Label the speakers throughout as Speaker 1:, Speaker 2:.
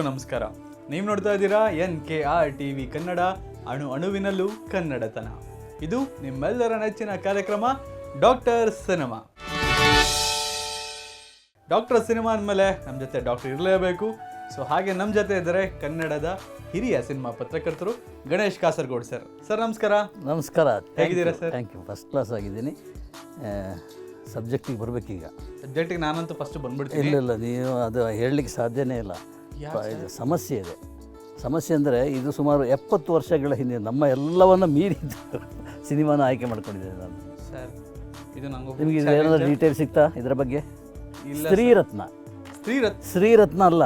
Speaker 1: ಎಲ್ರಿಗೂ ನಮಸ್ಕಾರ. ನೀವು ನೋಡ್ತಾ ಇದ್ದೀರಾ N K R T V Kannada ಅಣು ಅಣುವಿನಲ್ಲೂ ಕನ್ನಡತನ. ಇದು ನಿಮ್ಮೆಲ್ಲರ ನೆಚ್ಚಿನ ಕಾರ್ಯಕ್ರಮ ಡಾಕ್ಟರ್ ಸಿನಿಮಾ. ಡಾಕ್ಟರ್ ಸಿನಿಮಾ ಅಂದಮೇಲೆ ನಮ್ಮ ಜೊತೆ ಡಾಕ್ಟರ್ ಇರಲೇಬೇಕು. ಸೊ ಹಾಗೆ ನಮ್ಮ ಜೊತೆ ಇದ್ದಾರೆ ಕನ್ನಡದ ಹಿರಿಯ ಸಿನಿಮಾ ಪತ್ರಕರ್ತರು ಗಣೇಶ್ ಕಾಸರಗೋಡ್ ಸರ್. ಸರ್ ನಮಸ್ಕಾರ.
Speaker 2: ನಮಸ್ಕಾರ.
Speaker 1: ಹೇಗಿದ್ದೀರಾ sir?
Speaker 2: Thank you first class ಆಗಿದ್ದೀನಿ. ಸಬ್ಜೆಕ್ಟಿಗೆ ಬರಬೇಕೀಗ.
Speaker 1: ಸಬ್ಜೆಕ್ಟಿಗೆ ನಾನಂತೂ ಫಸ್ಟ್ ಬಂದ್ಬಿಡ್ತೀನಿ.
Speaker 2: ಇಲ್ಲ ಇಲ್ಲ ನೀವು ಅದು ಹೇಳಲಿಕ್ಕೆ ಸಾಧ್ಯನೇ ಇಲ್ಲ. ಸಮಸ್ಯೆ ಇದೆ. ಸಮಸ್ಯೆ ಅಂದರೆ ಇದು ಸುಮಾರು ಎಪ್ಪತ್ತು ವರ್ಷಗಳ ಹಿಂದೆ ನಮ್ಮ ಎಲ್ಲವನ್ನು ಮೀರಿದ್ದು ಸಿನಿಮಾನ ಆಯ್ಕೆ ಮಾಡ್ಕೊಂಡಿದ್ದೇನೆ ನಾನು.
Speaker 1: ಸರ್ ಇದು ನಂಗೆ
Speaker 2: ನಿಮಗೆ ಇದು ಏನಾದರೂ ಡೀಟೇಲ್ ಸಿಗ್ತಾ ಇದರ ಬಗ್ಗೆ?
Speaker 1: ಸ್ತ್ರೀರತ್ನ.
Speaker 2: ಸ್ತ್ರೀರತ್ನ?
Speaker 1: ಸ್ತ್ರೀರತ್
Speaker 2: ಸ್ತ್ರೀರತ್ನ ಅಲ್ಲ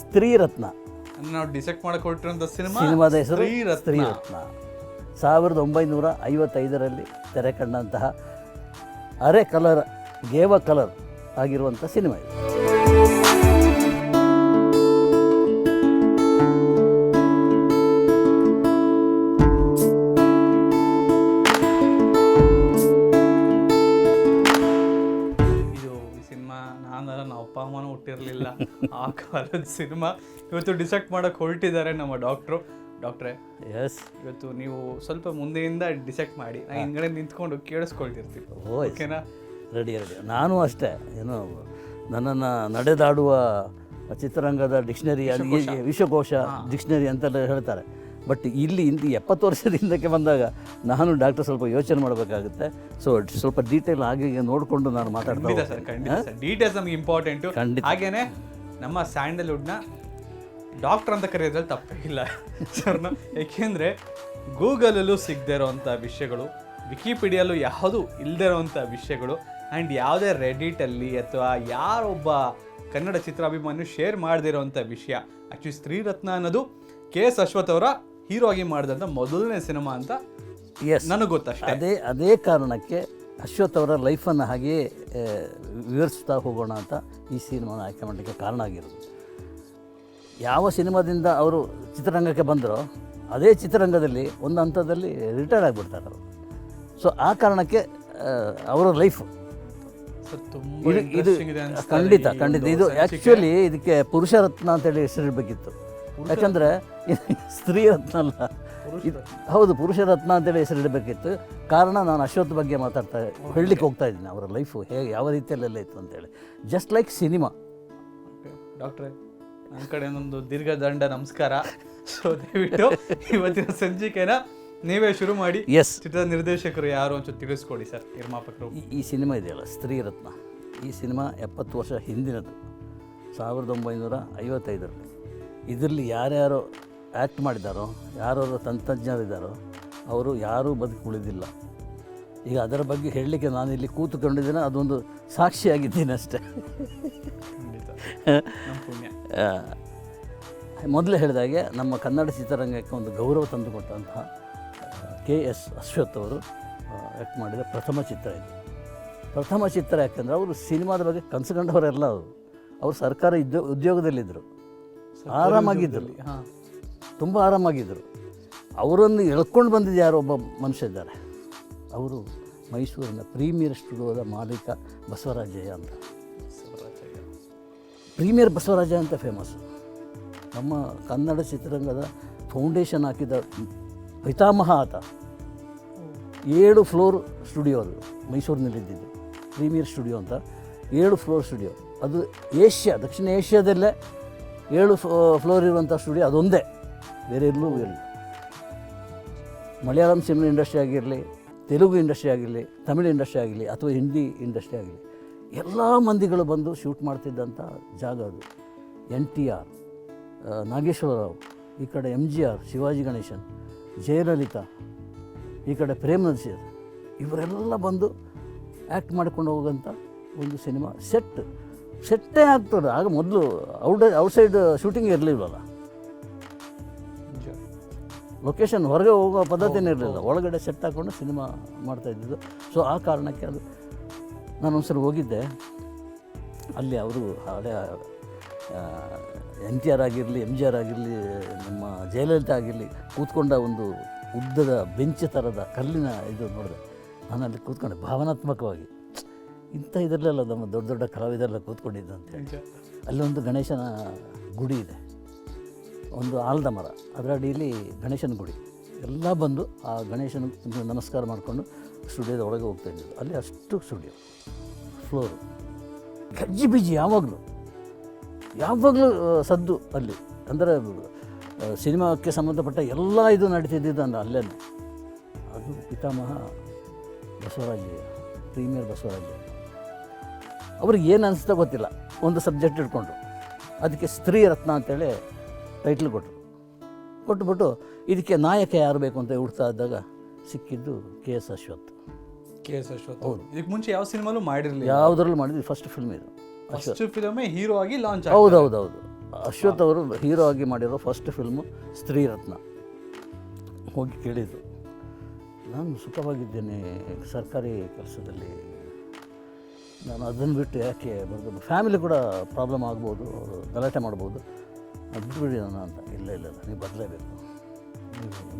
Speaker 2: ಸ್ತ್ರೀರತ್ನ.
Speaker 1: ನಾವು ಡಿಸೆಕ್ಟ್ ಮಾಡಕ್ಕೆ ಸಿನಿಮಾ?
Speaker 2: ಸಿನಿಮಾದ ಹೆಸರು
Speaker 1: ಸ್ತ್ರೀರತ್ನ.
Speaker 2: ಸ್ತ್ರೀರತ್ನ. ಸಾವಿರದ ಒಂಬೈನೂರ ಐವತ್ತೈದರಲ್ಲಿ ತೆರೆ ಕಂಡಂತಹ ಅರೆ ಕಲರ್ ಗೇವ ಕಲರ್ ಆಗಿರುವಂಥ ಸಿನಿಮಾ ಇದು.
Speaker 1: ಅಪ್ಪ ಅಮ್ಮನೂ ಹುಟ್ಟಿರಲಿಲ್ಲ. ಆ ಕಾಲದ ಸಿನಿಮಾ ಇವತ್ತು ಡಿಸೆಕ್ಟ್ ಮಾಡೋಕೆ ಹೊರಟಿದ್ದಾರೆ ನಮ್ಮ ಡಾಕ್ಟ್ರು. ಡಾಕ್ಟ್ರೆ
Speaker 2: ಎಸ್
Speaker 1: ಇವತ್ತು ನೀವು ಸ್ವಲ್ಪ ಮುಂದೆಯಿಂದ ಡಿಸೆಕ್ಟ್ ಮಾಡಿ ನಾನು ಹಿಂಗಡೆ ನಿಂತ್ಕೊಂಡು ಕೇಳಿಸ್ಕೊಳ್ತಿರ್ತೀವಿ ಓಕೆನಾ?
Speaker 2: Ready ready. ನಾನು ಅಷ್ಟೇ ಏನು ನನ್ನನ್ನು ನಡೆದಾಡುವ ಚಿತ್ರರಂಗದ ಡಿಕ್ಷನರಿ ವಿಶ್ವಕೋಶ. ಡಿಕ್ಷನರಿ ಅಂತೆಲ್ಲ ಹೇಳ್ತಾರೆ. ಬಟ್ ಇಲ್ಲಿ ಇಂದು ಎಪ್ಪತ್ತು ವರ್ಷದ ಹಿಂದಕ್ಕೆ ಬಂದಾಗ ನಾನು ಡಾಕ್ಟರ್ ಸ್ವಲ್ಪ ಯೋಚನೆ ಮಾಡಬೇಕಾಗುತ್ತೆ. ಸೊ ಸ್ವಲ್ಪ ಡೀಟೇಲ್ ಆಗಿ ನೋಡಿಕೊಂಡು ನಾನು
Speaker 1: ಮಾತಾಡ್ತೀನಿ ಸರ್. ಖಂಡಿತ ಡೀಟೇಲ್ಸ್ ನಮ್ಗೆ ಇಂಪಾರ್ಟೆಂಟು
Speaker 2: ಖಂಡಿತ.
Speaker 1: ಹಾಗೇನೆ ನಮ್ಮ ಸ್ಯಾಂಡಲ್ವುಡ್ನ ಡಾಕ್ಟರ್ ಅಂತ ಕರೆಯೋದ್ರಲ್ಲಿ ತಪ್ಪೇ ಇಲ್ಲ. ಸರ್ನ ಏಕೆಂದರೆ ಗೂಗಲಲ್ಲೂ ಸಿಗದೇ ಇರೋವಂಥ ವಿಷಯಗಳು ವಿಕಿಪೀಡಿಯಲ್ಲೂ ಯಾವುದು ಇಲ್ಲದೇ ಇರೋವಂಥ ವಿಷಯಗಳು ಆ್ಯಂಡ್ ಯಾವುದೇ ರೆಡಿಟಲ್ಲಿ ಅಥವಾ ಯಾರೊಬ್ಬ ಕನ್ನಡ ಚಿತ್ರಾಭಿಮಾನಿ ಶೇರ್ ಮಾಡದಿರೋವಂಥ ವಿಷಯ ಆ್ಯಕ್ಚುಲಿ ಸ್ತ್ರೀರತ್ನ ಅನ್ನೋದು ಕೆ ಎಸ್ ಅಶ್ವಥ್ ಅವರ ಹೀರೋ ಆಗಿ ಮಾಡಿದಂಥ ಮೊದಲನೇ ಸಿನಿಮಾ ಅಂತ
Speaker 2: ಎಸ್
Speaker 1: ನನಗೆ ಗೊತ್ತಷ್ಟೇ.
Speaker 2: ಅದೇ ಅದೇ ಕಾರಣಕ್ಕೆ ಅಶ್ವಥ್ ಅವರ ಲೈಫನ್ನು ಹಾಗೆಯೇ ವಿವರಿಸ್ತಾ ಹೋಗೋಣ ಅಂತ ಈ ಸಿನಿಮಾನ ಆಯ್ಕೆ ಮಾಡಲಿಕ್ಕೆ ಕಾರಣ ಆಗಿರೋದು. ಯಾವ ಸಿನಿಮಾದಿಂದ ಅವರು ಚಿತ್ರರಂಗಕ್ಕೆ ಬಂದರೋ ಅದೇ ಚಿತ್ರರಂಗದಲ್ಲಿ ಒಂದು ಹಂತದಲ್ಲಿ ರಿಟೈರ್ ಆಗಿಬಿಡ್ತಾರೆ ಅವರು. ಸೊ ಆ ಕಾರಣಕ್ಕೆ ಅವರ ಲೈಫ್ ಇದು ಖಂಡಿತ ಖಂಡಿತ. ಇದು. ಆ್ಯಕ್ಚುಲಿ ಇದಕ್ಕೆ ಪುರುಷರತ್ನ ಅಂತೇಳಿ ಹೆಸರಿಡಬೇಕಿತ್ತು. ಯಾಕಂದರೆ ಸ್ತ್ರೀ ರತ್ನ ಅಲ್ಲ ಇದು ಹೌದು ಪುರುಷರತ್ನ ಅಂತೇಳಿ ಹೆಸರಿಡಬೇಕಿತ್ತು ಕಾರಣ ನಾನು ಅಶ್ವಥ್ ಬಗ್ಗೆ ಮಾತಾಡ್ತಾ ಹೇಳಲಿಕ್ಕೆ ಹೋಗ್ತಾ ಇದ್ದೀನಿ ಅವರ ಲೈಫು ಹೇಗೆ ಯಾವ ರೀತಿಯಲ್ಲೆಲ್ಲ ಇತ್ತು ಅಂತೇಳಿ ಜಸ್ಟ್ ಲೈಕ್ ಸಿನಿಮಾ
Speaker 1: ಡಾಕ್ಟ್ರೇ ನನ್ನ ಕಡೆ ಒಂದು ದೀರ್ಘ ದಂಡ ನಮಸ್ಕಾರ. ಸೊ ದಯವಿಟ್ಟು ಇವತ್ತಿನ ಸಂಚಿಕೆನ ನೀವೇ ಶುರು ಮಾಡಿ.
Speaker 2: ಎಸ್
Speaker 1: ಚಿತ್ರದ ನಿರ್ದೇಶಕರು ಯಾರು ಅಂತ ತಿಳಿಸ್ಕೊಡಿ ಸರ್ ನಿರ್ಮಾಪಕರು.
Speaker 2: ಈ ಸಿನಿಮಾ ಇದೆಯಲ್ಲ ಸ್ತ್ರೀ ರತ್ನ. ಈ ಸಿನಿಮಾ ಎಪ್ಪತ್ತು ವರ್ಷ ಹಿಂದಿನದು. ಸಾವಿರದ ಒಂಬೈನೂರ ಐವತ್ತೈದರಲ್ಲಿ. ಇದರಲ್ಲಿ ಯಾರ್ಯಾರು ಆ್ಯಕ್ಟ್ ಮಾಡಿದ್ದಾರೋ ಯಾರು ತಂತ್ರಜ್ಞರಿದ್ದಾರೋ ಅವರು ಯಾರೂ ಬದುಕು ಉಳಿದಿಲ್ಲ. ಈಗ ಅದರ ಬಗ್ಗೆ ಹೇಳಲಿಕ್ಕೆ ನಾನು ಇಲ್ಲಿ ಕೂತುಕೊಂಡಿದ್ದೇನೆ ಅದೊಂದು ಸಾಕ್ಷಿಯಾಗಿದ್ದೀನಿ ಅಷ್ಟೇ. ಮೊದಲು ಹೇಳಿದಾಗೆ ನಮ್ಮ ಕನ್ನಡ ಚಿತ್ರರಂಗಕ್ಕೆ ಒಂದು ಗೌರವ ತಂದುಕೊಟ್ಟಂತಹ ಕೆ ಎಸ್ ಅಶ್ವಥ್ ಅವರು ಆ್ಯಕ್ಟ್ ಮಾಡಿದ ಪ್ರಥಮ ಚಿತ್ರ ಇದು. ಪ್ರಥಮ ಚಿತ್ರ ಯಾಕಂದರೆ ಅವರು ಸಿನಿಮಾದ ಬಗ್ಗೆ ಕನಸು ಕಂಡವರೆಲ್ಲ ಅವರು. ಅವರು ಸರ್ಕಾರ ಉದ್ಯೋ ಉದ್ಯೋಗದಲ್ಲಿದ್ದರು. ಆರಾಮಾಗಿದ್ದರು.
Speaker 1: ಹಾಂ.
Speaker 2: ತುಂಬ ಆರಾಮಾಗಿದ್ದರು. ಅವರನ್ನು ಎಳ್ಕೊಂಡು ಬಂದಿದ್ದ ಯಾರೋ ಒಬ್ಬ ಮನುಷ್ಯ ಇದ್ದಾರೆ. ಅವರು ಮೈಸೂರಿನ ಪ್ರೀಮಿಯರ್ ಸ್ಟುಡಿಯೋದ ಮಾಲೀಕ ಬಸವರಾಜಯ್ಯ ಅಂತ. ಪ್ರೀಮಿಯರ್ ಬಸವರಾಜ ಅಂತ ಫೇಮಸ್. ನಮ್ಮ ಕನ್ನಡ ಚಿತ್ರರಂಗದ ಫೌಂಡೇಶನ್ ಹಾಕಿದ ಪಿತಾಮಹ ಆತ. ಏಳು ಫ್ಲೋರ್ ಸ್ಟುಡಿಯೋ ಅದು ಮೈಸೂರಿನಲ್ಲಿದ್ದಿದ್ದು. ಪ್ರೀಮಿಯರ್ ಸ್ಟುಡಿಯೋ ಅಂತ. ಏಳು ಫ್ಲೋರ್ ಸ್ಟುಡಿಯೋ. ಅದು ಏಷ್ಯಾ ದಕ್ಷಿಣ ಏಷ್ಯಾದಲ್ಲೇ ಏಳು ಫ್ಲೋರ್ ಇರುವಂಥ ಸ್ಟುಡಿಯೋ ಅದೊಂದೇ, ಬೇರೆ ಎಲ್ಲೂ ಇಲ್ಲ. ಮಲಯಾಳಂ ಸಿನಿಮಾ ಇಂಡಸ್ಟ್ರಿ ಆಗಿರಲಿ, ತೆಲುಗು ಇಂಡಸ್ಟ್ರಿ ಆಗಿರಲಿ, ತಮಿಳು ಇಂಡಸ್ಟ್ರಿ ಆಗಲಿ ಅಥವಾ ಹಿಂದಿ ಇಂಡಸ್ಟ್ರಿ ಆಗಲಿ ಎಲ್ಲ ಮಂದಿಗಳು ಬಂದು ಶೂಟ್ ಮಾಡ್ತಿದ್ದಂಥ ಜಾಗ ಅದು. ಎನ್ ಟಿ ಆರ್ ನಾಗೇಶ್ವರರಾವ್ ಈ ಕಡೆ M G R, Shivaji Ganesan, Jayalalitha, ಈ ಕಡೆ ಪ್ರೇಮ್ ನಸೀರ್ ಇವರೆಲ್ಲ ಬಂದು ಆ್ಯಕ್ಟ್ ಮಾಡ್ಕೊಂಡು ಹೋಗೋಂಥ ಒಂದು ಸಿನಿಮಾ ಸೆಟ್. ಸೆಟ್ಟೇ ಆಗ್ತದೆ. ಆಗ ಮೊದಲು ಔಟ್ ಔಟ್ಸೈಡ್ ಶೂಟಿಂಗ್ ಇರಲಿಲ್ವಲ್ಲ? ಲೊಕೇಶನ್ ಹೊರಗೆ ಹೋಗೋ ಪದ್ಧತಿನೇ ಇರಲಿಲ್ಲ. ಒಳಗಡೆ ಸೆಟ್ ಹಾಕ್ಕೊಂಡು ಸಿನಿಮಾ ಮಾಡ್ತಾ ಇದ್ದಿದ್ದು. ಸೊ ಆ ಕಾರಣಕ್ಕೆ ಅದು ನಾನು ಒಂದ್ಸಲ ಹೋಗಿದ್ದೆ. ಅಲ್ಲಿ ಅವರು ಹಳೆ ಎನ್ ಟಿ ಆರ್ ಆಗಿರಲಿ ಎಂ ಜಿ ಆರ್ ಆಗಿರಲಿ ನಮ್ಮ ಜಯಲಲಿತಾ ಆಗಿರಲಿ ಕೂತ್ಕೊಂಡ ಒಂದು ಉದ್ದದ ಬೆಂಚ್ ಥರದ ಕಲ್ಲಿನ ಇದು ನೋಡಿದೆ. ನಾನು ಅಲ್ಲಿ ಕೂತ್ಕೊಂಡೆ ಭಾವನಾತ್ಮಕವಾಗಿ. ಇಂಥ ಇದರಲ್ಲೆಲ್ಲ ನಮ್ಮ ದೊಡ್ಡ ದೊಡ್ಡ ಕಲಾವಿದರೆಲ್ಲ ಕೂತ್ಕೊಂಡಿದ್ದು ಅಂತೇಳಿ ಅಲ್ಲೊಂದು ಗಣೇಶನ ಗುಡಿ ಇದೆ. ಒಂದು ಆಲದ ಮರ. ಅದರ ಅಡಿಯಲ್ಲಿ ಗಣೇಶನ ಗುಡಿ. ಎಲ್ಲ ಬಂದು ಆ ಗಣೇಶನ ನಮಸ್ಕಾರ ಮಾಡಿಕೊಂಡು ಸ್ಟುಡಿಯೋದ ಒಳಗೆ ಹೋಗ್ತಾ ಇದ್ದಿದ್ದು. ಅಲ್ಲಿ ಅಷ್ಟು ಸ್ಟುಡಿಯೋ. ಫ್ಲೋರು. ಗಜ್ಜಿ ಬಿಜಿ ಯಾವಾಗಲೂ. ಯಾವಾಗಲೂ ಸದ್ದು ಅಲ್ಲಿ. ಅಂದರೆ ಸಿನಿಮಾಕ್ಕೆ ಸಂಬಂಧಪಟ್ಟ ಎಲ್ಲ ಇದು ನಡೀತಿದ್ದಿದ್ದು ಅಂದ್ರೆ ಅಲ್ಲೇ ಅದು ಪಿತಾಮಹ ಬಸವರಾಜ ಪ್ರೀಮಿಯರ್ ಬಸವರಾಜಯ್ಯ. ಅವ್ರಿಗೆ ಏನು ಅನಿಸ್ತಾ ಗೊತ್ತಿಲ್ಲ. ಒಂದು ಸಬ್ಜೆಕ್ಟ್ ಇಟ್ಕೊಂಡ್ರು ಅದಕ್ಕೆ ಸ್ತ್ರೀ ರತ್ನ ಅಂತೇಳಿ ಟೈಟ್ಲ್ ಕೊಟ್ಟರು ಕೊಟ್ಬಿಟ್ಟು ಇದಕ್ಕೆ ನಾಯಕ ಯಾರು ಬೇಕು ಅಂತ ಹುಡ್ತಾ ಇದ್ದಾಗ ಸಿಕ್ಕಿದ್ದು K S Ashwath.
Speaker 1: K S Ashwath. ಇದಕ್ಕೆ ಮುಂಚೆ ಯಾವ ಸಿನಿಮಾಲು ಮಾಡಿರಲಿಲ್ಲ.
Speaker 2: ಯಾವುದ್ರಲ್ಲೂ ಮಾಡಿದ್ವಿ ಫಸ್ಟ್ ಫಿಲ್ಮ್ ಇದು.
Speaker 1: ಫಸ್ಟ್ ಫಿಲಮೇ ಹೀರೋ ಆಗಿ ಲಾಂಚ್
Speaker 2: ಹೌದು ಹೌದು ಹೌದು ಅಶ್ವಥ್ ಅವರು ಹೀರೋ ಆಗಿ ಮಾಡಿರೋ ಫಸ್ಟ್ ಫಿಲ್ಮು ಸ್ತ್ರೀ ರತ್ನ. ಹೋಗಿ ಕೇಳಿದರು ನಾನು ಸುಖವಾಗಿದ್ದೇನೆ ಸರ್ಕಾರಿ ಕೆಲಸದಲ್ಲಿ. ನಾನು ಅದನ್ನು ಬಿಟ್ಟು ಯಾಕೆ ಬರ್ಬೋದು? ಫ್ಯಾಮಿಲಿ ಕೂಡ ಪ್ರಾಬ್ಲಮ್ ಆಗ್ಬೋದು ಅವರು ಗಲಾಟೆ ಮಾಡ್ಬೋದು. ಅದು ಬಿಟ್ಬಿಡಿ ನಾನು ಅಂತ. ಇಲ್ಲ ಇಲ್ಲ ಇಲ್ಲ, ನೀವು ಬದಲೇಬೇಕು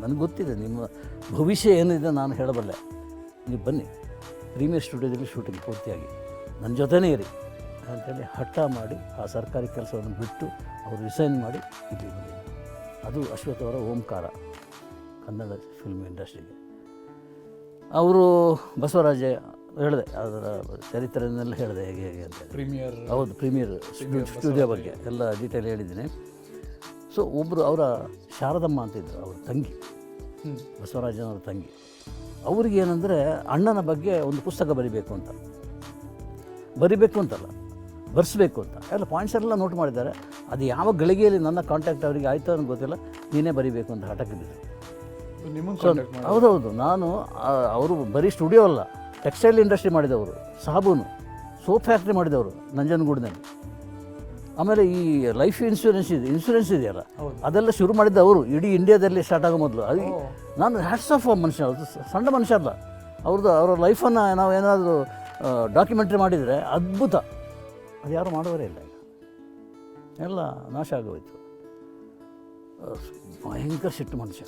Speaker 2: ನನಗೆ ಗೊತ್ತಿದೆ, ನಿಮ್ಮ ಭವಿಷ್ಯ ಏನಿದೆ ನಾನು ಹೇಳಬಲ್ಲೆ. ನೀವು ಬನ್ನಿ. ಪ್ರೀಮಿಯರ್ ಸ್ಟುಡಿಯೋದಲ್ಲಿ ಶೂಟಿಂಗ್ ಪೂರ್ತಿಯಾಗಿ. ನನ್ನ ಜೊತೆನೇ ಇರಿ ಅಂತೇಳಿ ಹಠ ಮಾಡಿ ಆ ಸರ್ಕಾರಿ ಕೆಲಸವನ್ನು ಬಿಟ್ಟು ಅವರು ರಿಸೈನ್ ಮಾಡಿ ಇಲ್ಲಿ ಬಂದಿದ್ದೆ ಅದು ಅಶ್ವಥ್ ಅವರ ಓಂಕಾರ, ಕನ್ನಡ ಫಿಲ್ಮ್ ಇಂಡಸ್ಟ್ರಿಗೆ ಅವರು ಬಸವರಾಜ ಹೇಳಿದೆ. ಅದರ ಚರಿತ್ರೆಯನ್ನೆಲ್ಲ ಹೇಳಿದೆ ಹೇಗೆ ಹೇಗೆ ಅಂತ
Speaker 1: ಪ್ರೀಮಿಯರ್
Speaker 2: ಹೌದು ಪ್ರೀಮಿಯರ್ ಸ್ಟುಡಿಯೋ ಬಗ್ಗೆ ಎಲ್ಲ ಡೀಟೇಲ್ ಹೇಳಿದ್ದೀನಿ. ಸೊ ಒಬ್ಬರು ಅವರ ಶಾರದಮ್ಮ ಅಂತಿದ್ರು ಅವ್ರ ತಂಗಿ ಬಸವರಾಜನವ್ರ ತಂಗಿ. ಅವ್ರಿಗೆ ಏನಂದರೆ ಅಣ್ಣನ ಬಗ್ಗೆ ಒಂದು ಪುಸ್ತಕ ಬರಿಬೇಕು ಅಂತ. ಬರಿಬೇಕು ಅಂತಲ್ಲ ಬರೆಸ್ಬೇಕು ಅಂತ. ಎಲ್ಲ ಪಾಯಿಂಟ್ಸ್ ಎಲ್ಲ ನೋಟ್ ಮಾಡಿದ್ದಾರೆ. ಅದು ಯಾವ ಗಳಿಗೆಯಲ್ಲಿ ನನ್ನ ಕಾಂಟ್ಯಾಕ್ಟ್ ಅವರಿಗೆ ಆಯಿತು ಅನ್ನೋ ಗೊತ್ತಿಲ್ಲ. ನೀನೇ ಬರಿಬೇಕು ಅಂತ ಹಠಕ್ಕೆ ಬಿದ್ದರು ಹೌದೌದು ನಾನು ಅವರು ಬರೀ ಸ್ಟುಡಿಯೋ ಅಲ್ಲ. ಟೆಕ್ಸ್ಟೈಲ್ ಇಂಡಸ್ಟ್ರಿ ಮಾಡಿದವರು ಸಾಬೂನು ಸೋಪ್ ಫ್ಯಾಕ್ಟ್ರಿ ಮಾಡಿದವರು ನಂಜನಗೂಡಿನಲ್ಲಿ. ಆಮೇಲೆ ಈ ಲೈಫ್ ಇನ್ಶೂರೆನ್ಸ್ ಇದೆ ಇನ್ಶೂರೆನ್ಸ್ ಇದೆಯಲ್ಲ. ಅದೆಲ್ಲ ಶುರು ಮಾಡಿದ್ದ ಅವರು ಇಡೀ ಇಂಡಿಯಾದಲ್ಲಿ ಸ್ಟಾರ್ಟ್ ಆಗೋ ಮೊದಲು. ಅದು ನಾನು ಹ್ಯಾಟ್ಸ್ ಆಫ್ ಮನುಷ್ಯ ಸಣ್ಣ ಮನುಷ್ಯ ಅಲ್ಲ. ಅವ್ರದ್ದು ಅವರ ಲೈಫನ್ನು ನಾವು ಏನಾದರೂ ಡಾಕ್ಯುಮೆಂಟ್ರಿ ಮಾಡಿದರೆ ಅದ್ಭುತ. ಅದು ಯಾರು ಮಾಡೋರೇ ಇಲ್ಲ ಎಲ್ಲ ನಾಶ ಆಗೋಯ್ತು. ಭಯಂಕರ ಸಿಟ್ಟು ಮನುಷ್ಯ.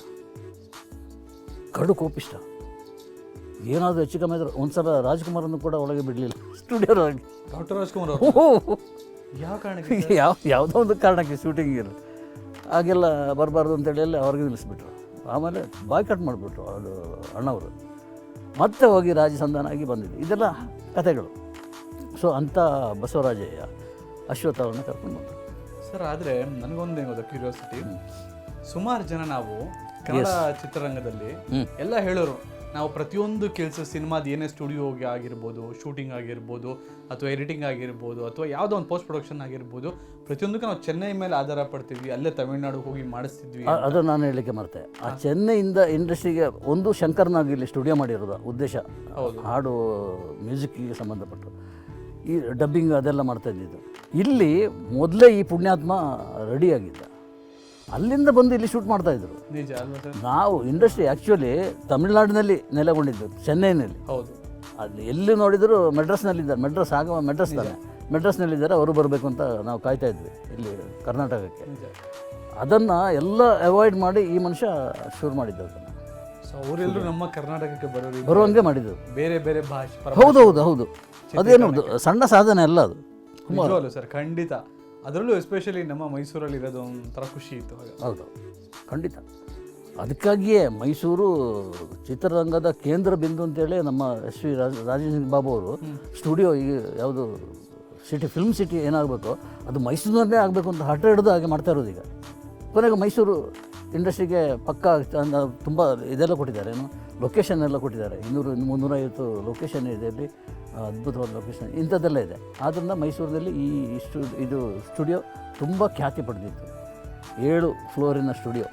Speaker 2: ಕಡು ಕೋಪಿಷ್ಟ. ಏನಾದರೂ ಹೆಚ್ಚು ಕಮ್ಮಿ ಆದ್ರೆ ಒಂದು ಸಲ ರಾಜ್ಕುಮಾರನ್ನು ಕೂಡ ಒಳಗೆ ಬಿಡಲಿಲ್ಲ. ಸ್ಟುಡಿಯೋ
Speaker 1: ಡಾಕ್ಟರ್ ರಾಜ್ಕುಮಾರ್ ಯಾವ ಕಾರಣಕ್ಕೆ?
Speaker 2: ಯಾವ ಯಾವುದೋ ಒಂದು ಕಾರಣಕ್ಕೆ ಶೂಟಿಂಗಿಗೆ ಹಾಗೆಲ್ಲ ಬರಬಾರ್ದು ಅಂತೇಳಿ ಎಲ್ಲ ಅವ್ರಿಗೆ ನಿಲ್ಲಿಸ್ಬಿಟ್ರು. ಆಮೇಲೆ ಬಾಯ್ ಕಟ್ ಮಾಡಿಬಿಟ್ರು ಅದು ಅಣ್ಣವರು. ಮತ್ತೆ ಹೋಗಿ ರಾಜಸಂಧಾನ ಆಗಿ ಬಂದಿದ್ದು ಇದೆಲ್ಲ ಕಥೆಗಳು. ಸೊ ಅಂಥ ಬಸವರಾಜಯ್ಯ ಅಶ್ವಥ್ ಅವ್ರನ್ನ ಕರ್ಕೊಂಡು ಬಂದರು.
Speaker 1: ಸರ್ ಆದರೆ ನನಗೊಂದು ಏನೋ ಕ್ಯೂರಿಯಾಸಿಟಿ ಸುಮಾರು ಜನ ನಾವು ಕನ್ನಡ ಚಿತ್ರರಂಗದಲ್ಲಿ ಎಲ್ಲ ಹೇಳೋರು. ನಾವು ಪ್ರತಿಯೊಂದು ಕೆಲಸ ಸಿನಿಮಾದ ಏನೇ ಸ್ಟುಡಿಯೋಗೆ ಆಗಿರ್ಬೋದು ಶೂಟಿಂಗ್ ಆಗಿರ್ಬೋದು ಅಥವಾ ಎಡಿಟಿಂಗ್ ಆಗಿರ್ಬೋದು ಅಥವಾ ಯಾವುದೋ ಒಂದು ಪೋಸ್ಟ್ ಪ್ರೊಡಕ್ಷನ್ ಆಗಿರ್ಬೋದು ಪ್ರತಿಯೊಂದಕ್ಕೂ ನಾವು ಚೆನ್ನೈ ಮೇಲೆ ಆಧಾರ ಪಡ್ತಿದ್ವಿ ಅಲ್ಲೇ ತಮಿಳ್ನಾಡು ಹೋಗಿ ಮಾಡಿಸ್ತಿದ್ವಿ
Speaker 2: ಅದು ನಾನು ಹೇಳಲಿಕ್ಕೆ ಮಾಡ್ತೆ ಆ ಚೆನ್ನೈಯಿಂದ ಇಂಡಸ್ಟ್ರಿಗೆ ಒಂದು ಶಂಕರ್ನಾಗ್ ಇಲ್ಲಿ ಸ್ಟುಡಿಯೋ ಮಾಡಿರೋದು ಉದ್ದೇಶ. ಹಾಡು ಮ್ಯೂಸಿಕ್ಕಿಗೆ ಸಂಬಂಧಪಟ್ಟು ಈ ಡಬ್ಬಿಂಗ್ ಅದೆಲ್ಲ ಮಾಡ್ತಾ ಇದ್ದಿದ್ದು. ಇಲ್ಲಿ ಮೊದಲೇ ಈ ಪುಣ್ಯಾತ್ಮ ರೆಡಿಯಾಗಿದ್ದ ಅಲ್ಲಿಂದ ಬಂದು ಇಲ್ಲಿ ಶೂಟ್ ಮಾಡ್ತಾ ಇದ್ರು.
Speaker 1: ನಿಜ ಅಲ್ವಾ ಸರ್?
Speaker 2: ನಾವು ಇಂಡಸ್ಟ್ರಿ ಆ್ಯಕ್ಚುಲಿ ತಮಿಳುನಾಡಿನಲ್ಲಿ ನೆಲೆಗೊಂಡಿದ್ದು ಚೆನ್ನೈನಲ್ಲಿ.
Speaker 1: ಹೌದು.
Speaker 2: ಅಲ್ಲಿ ಎಲ್ಲಿ ನೋಡಿದರೂ ಮೆಡ್ರಸ್ನಲ್ಲಿದ್ದಾರೆ ಮೆಡ್ರಸ್ ಆಗ ಮೆಡ್ರಸ್ ತಾನೆ. ಮೆಡ್ರಸ್ನಲ್ಲಿದ್ದಾರೆ ಅವರು ಬರಬೇಕು ಅಂತ ನಾವು ಕಾಯ್ತಾ ಇದ್ವಿ ಇಲ್ಲಿ ಕರ್ನಾಟಕಕ್ಕೆ. ಅದನ್ನು ಎಲ್ಲ ಅವಾಯ್ಡ್ ಮಾಡಿ ಈ ಮನುಷ್ಯ ಶುರು ಮಾಡಿದ್ದು ಅದನ್ನು.
Speaker 1: ಸೊ ಅವರೆಲ್ಲರೂ ನಮ್ಮ ಕರ್ನಾಟಕಕ್ಕೆ ಬರೋರು
Speaker 2: ಬರುವಂಗೆ ಮಾಡಿದ್ದು.
Speaker 1: ಬೇರೆ ಬೇರೆ ಭಾಷೆ ಹೌದು
Speaker 2: ಹೌದು ಹೌದು. ಅದೇನು ಅದು ಸಣ್ಣ ಸಾಧನೆ ಅಲ್ಲ ಅದು.
Speaker 1: ಸರ್ ಖಂಡಿತ. ಅದರಲ್ಲೂ ಎಸ್ಪೆಷಲಿ ನಮ್ಮ ಮೈಸೂರಲ್ಲಿ ಇರೋದು ಒಂಥರ ಖುಷಿ ಇತ್ತು
Speaker 2: ಹೌದು. ಖಂಡಿತ. ಅದಕ್ಕಾಗಿಯೇ ಮೈಸೂರು ಚಿತ್ರರಂಗದ ಕೇಂದ್ರ ಬಿಂದು ಅಂತೇಳಿ ನಮ್ಮ ಎಸ್ ವಿ ರಾಜ ರಾಜೇಂದ್ರ ಸಿಂಗ್ ಬಾಬು ಅವರು ಸ್ಟುಡಿಯೋ ಈ ಯಾವುದು ಸಿಟಿ ಫಿಲ್ಮ್ ಸಿಟಿ ಏನಾಗಬೇಕು ಅದು ಮೈಸೂರಿನಲ್ಲೇ ಆಗಬೇಕು ಅಂತ ಹಠ ಹಿಡಿದು ಹಾಗೆ ಮಾಡ್ತಾ ಇರೋದು ಈಗ. ಕೊನೆಗೆ ಮೈಸೂರು ಇಂಡಸ್ಟ್ರಿಗೆ ಪಕ್ಕ ತುಂಬ ಇದೆಲ್ಲ ಕೊಟ್ಟಿದ್ದಾರೆ ಏನು ಲೊಕೇಶನ್ ಎಲ್ಲ ಕೊಟ್ಟಿದ್ದಾರೆ. ಇನ್ನೂರು ಮುನ್ನೂರೈವತ್ತು ಲೊಕೇಶನ್ ಇದೆ ಅಲ್ಲಿ. ಅದ್ಭುತವಾದ ಲೊಕೇಶನ್ ಇಂಥದ್ದೆಲ್ಲ ಇದೆ. ಆದ್ದರಿಂದ ಮೈಸೂರಿನಲ್ಲಿ ಈ ಸ್ಟು ಇದು ಸ್ಟುಡಿಯೋ ತುಂಬ ಖ್ಯಾತಿ ಪಡೆದಿತ್ತು. ಏಳು ಫ್ಲೋರಿನ ಸ್ಟುಡಿಯೋ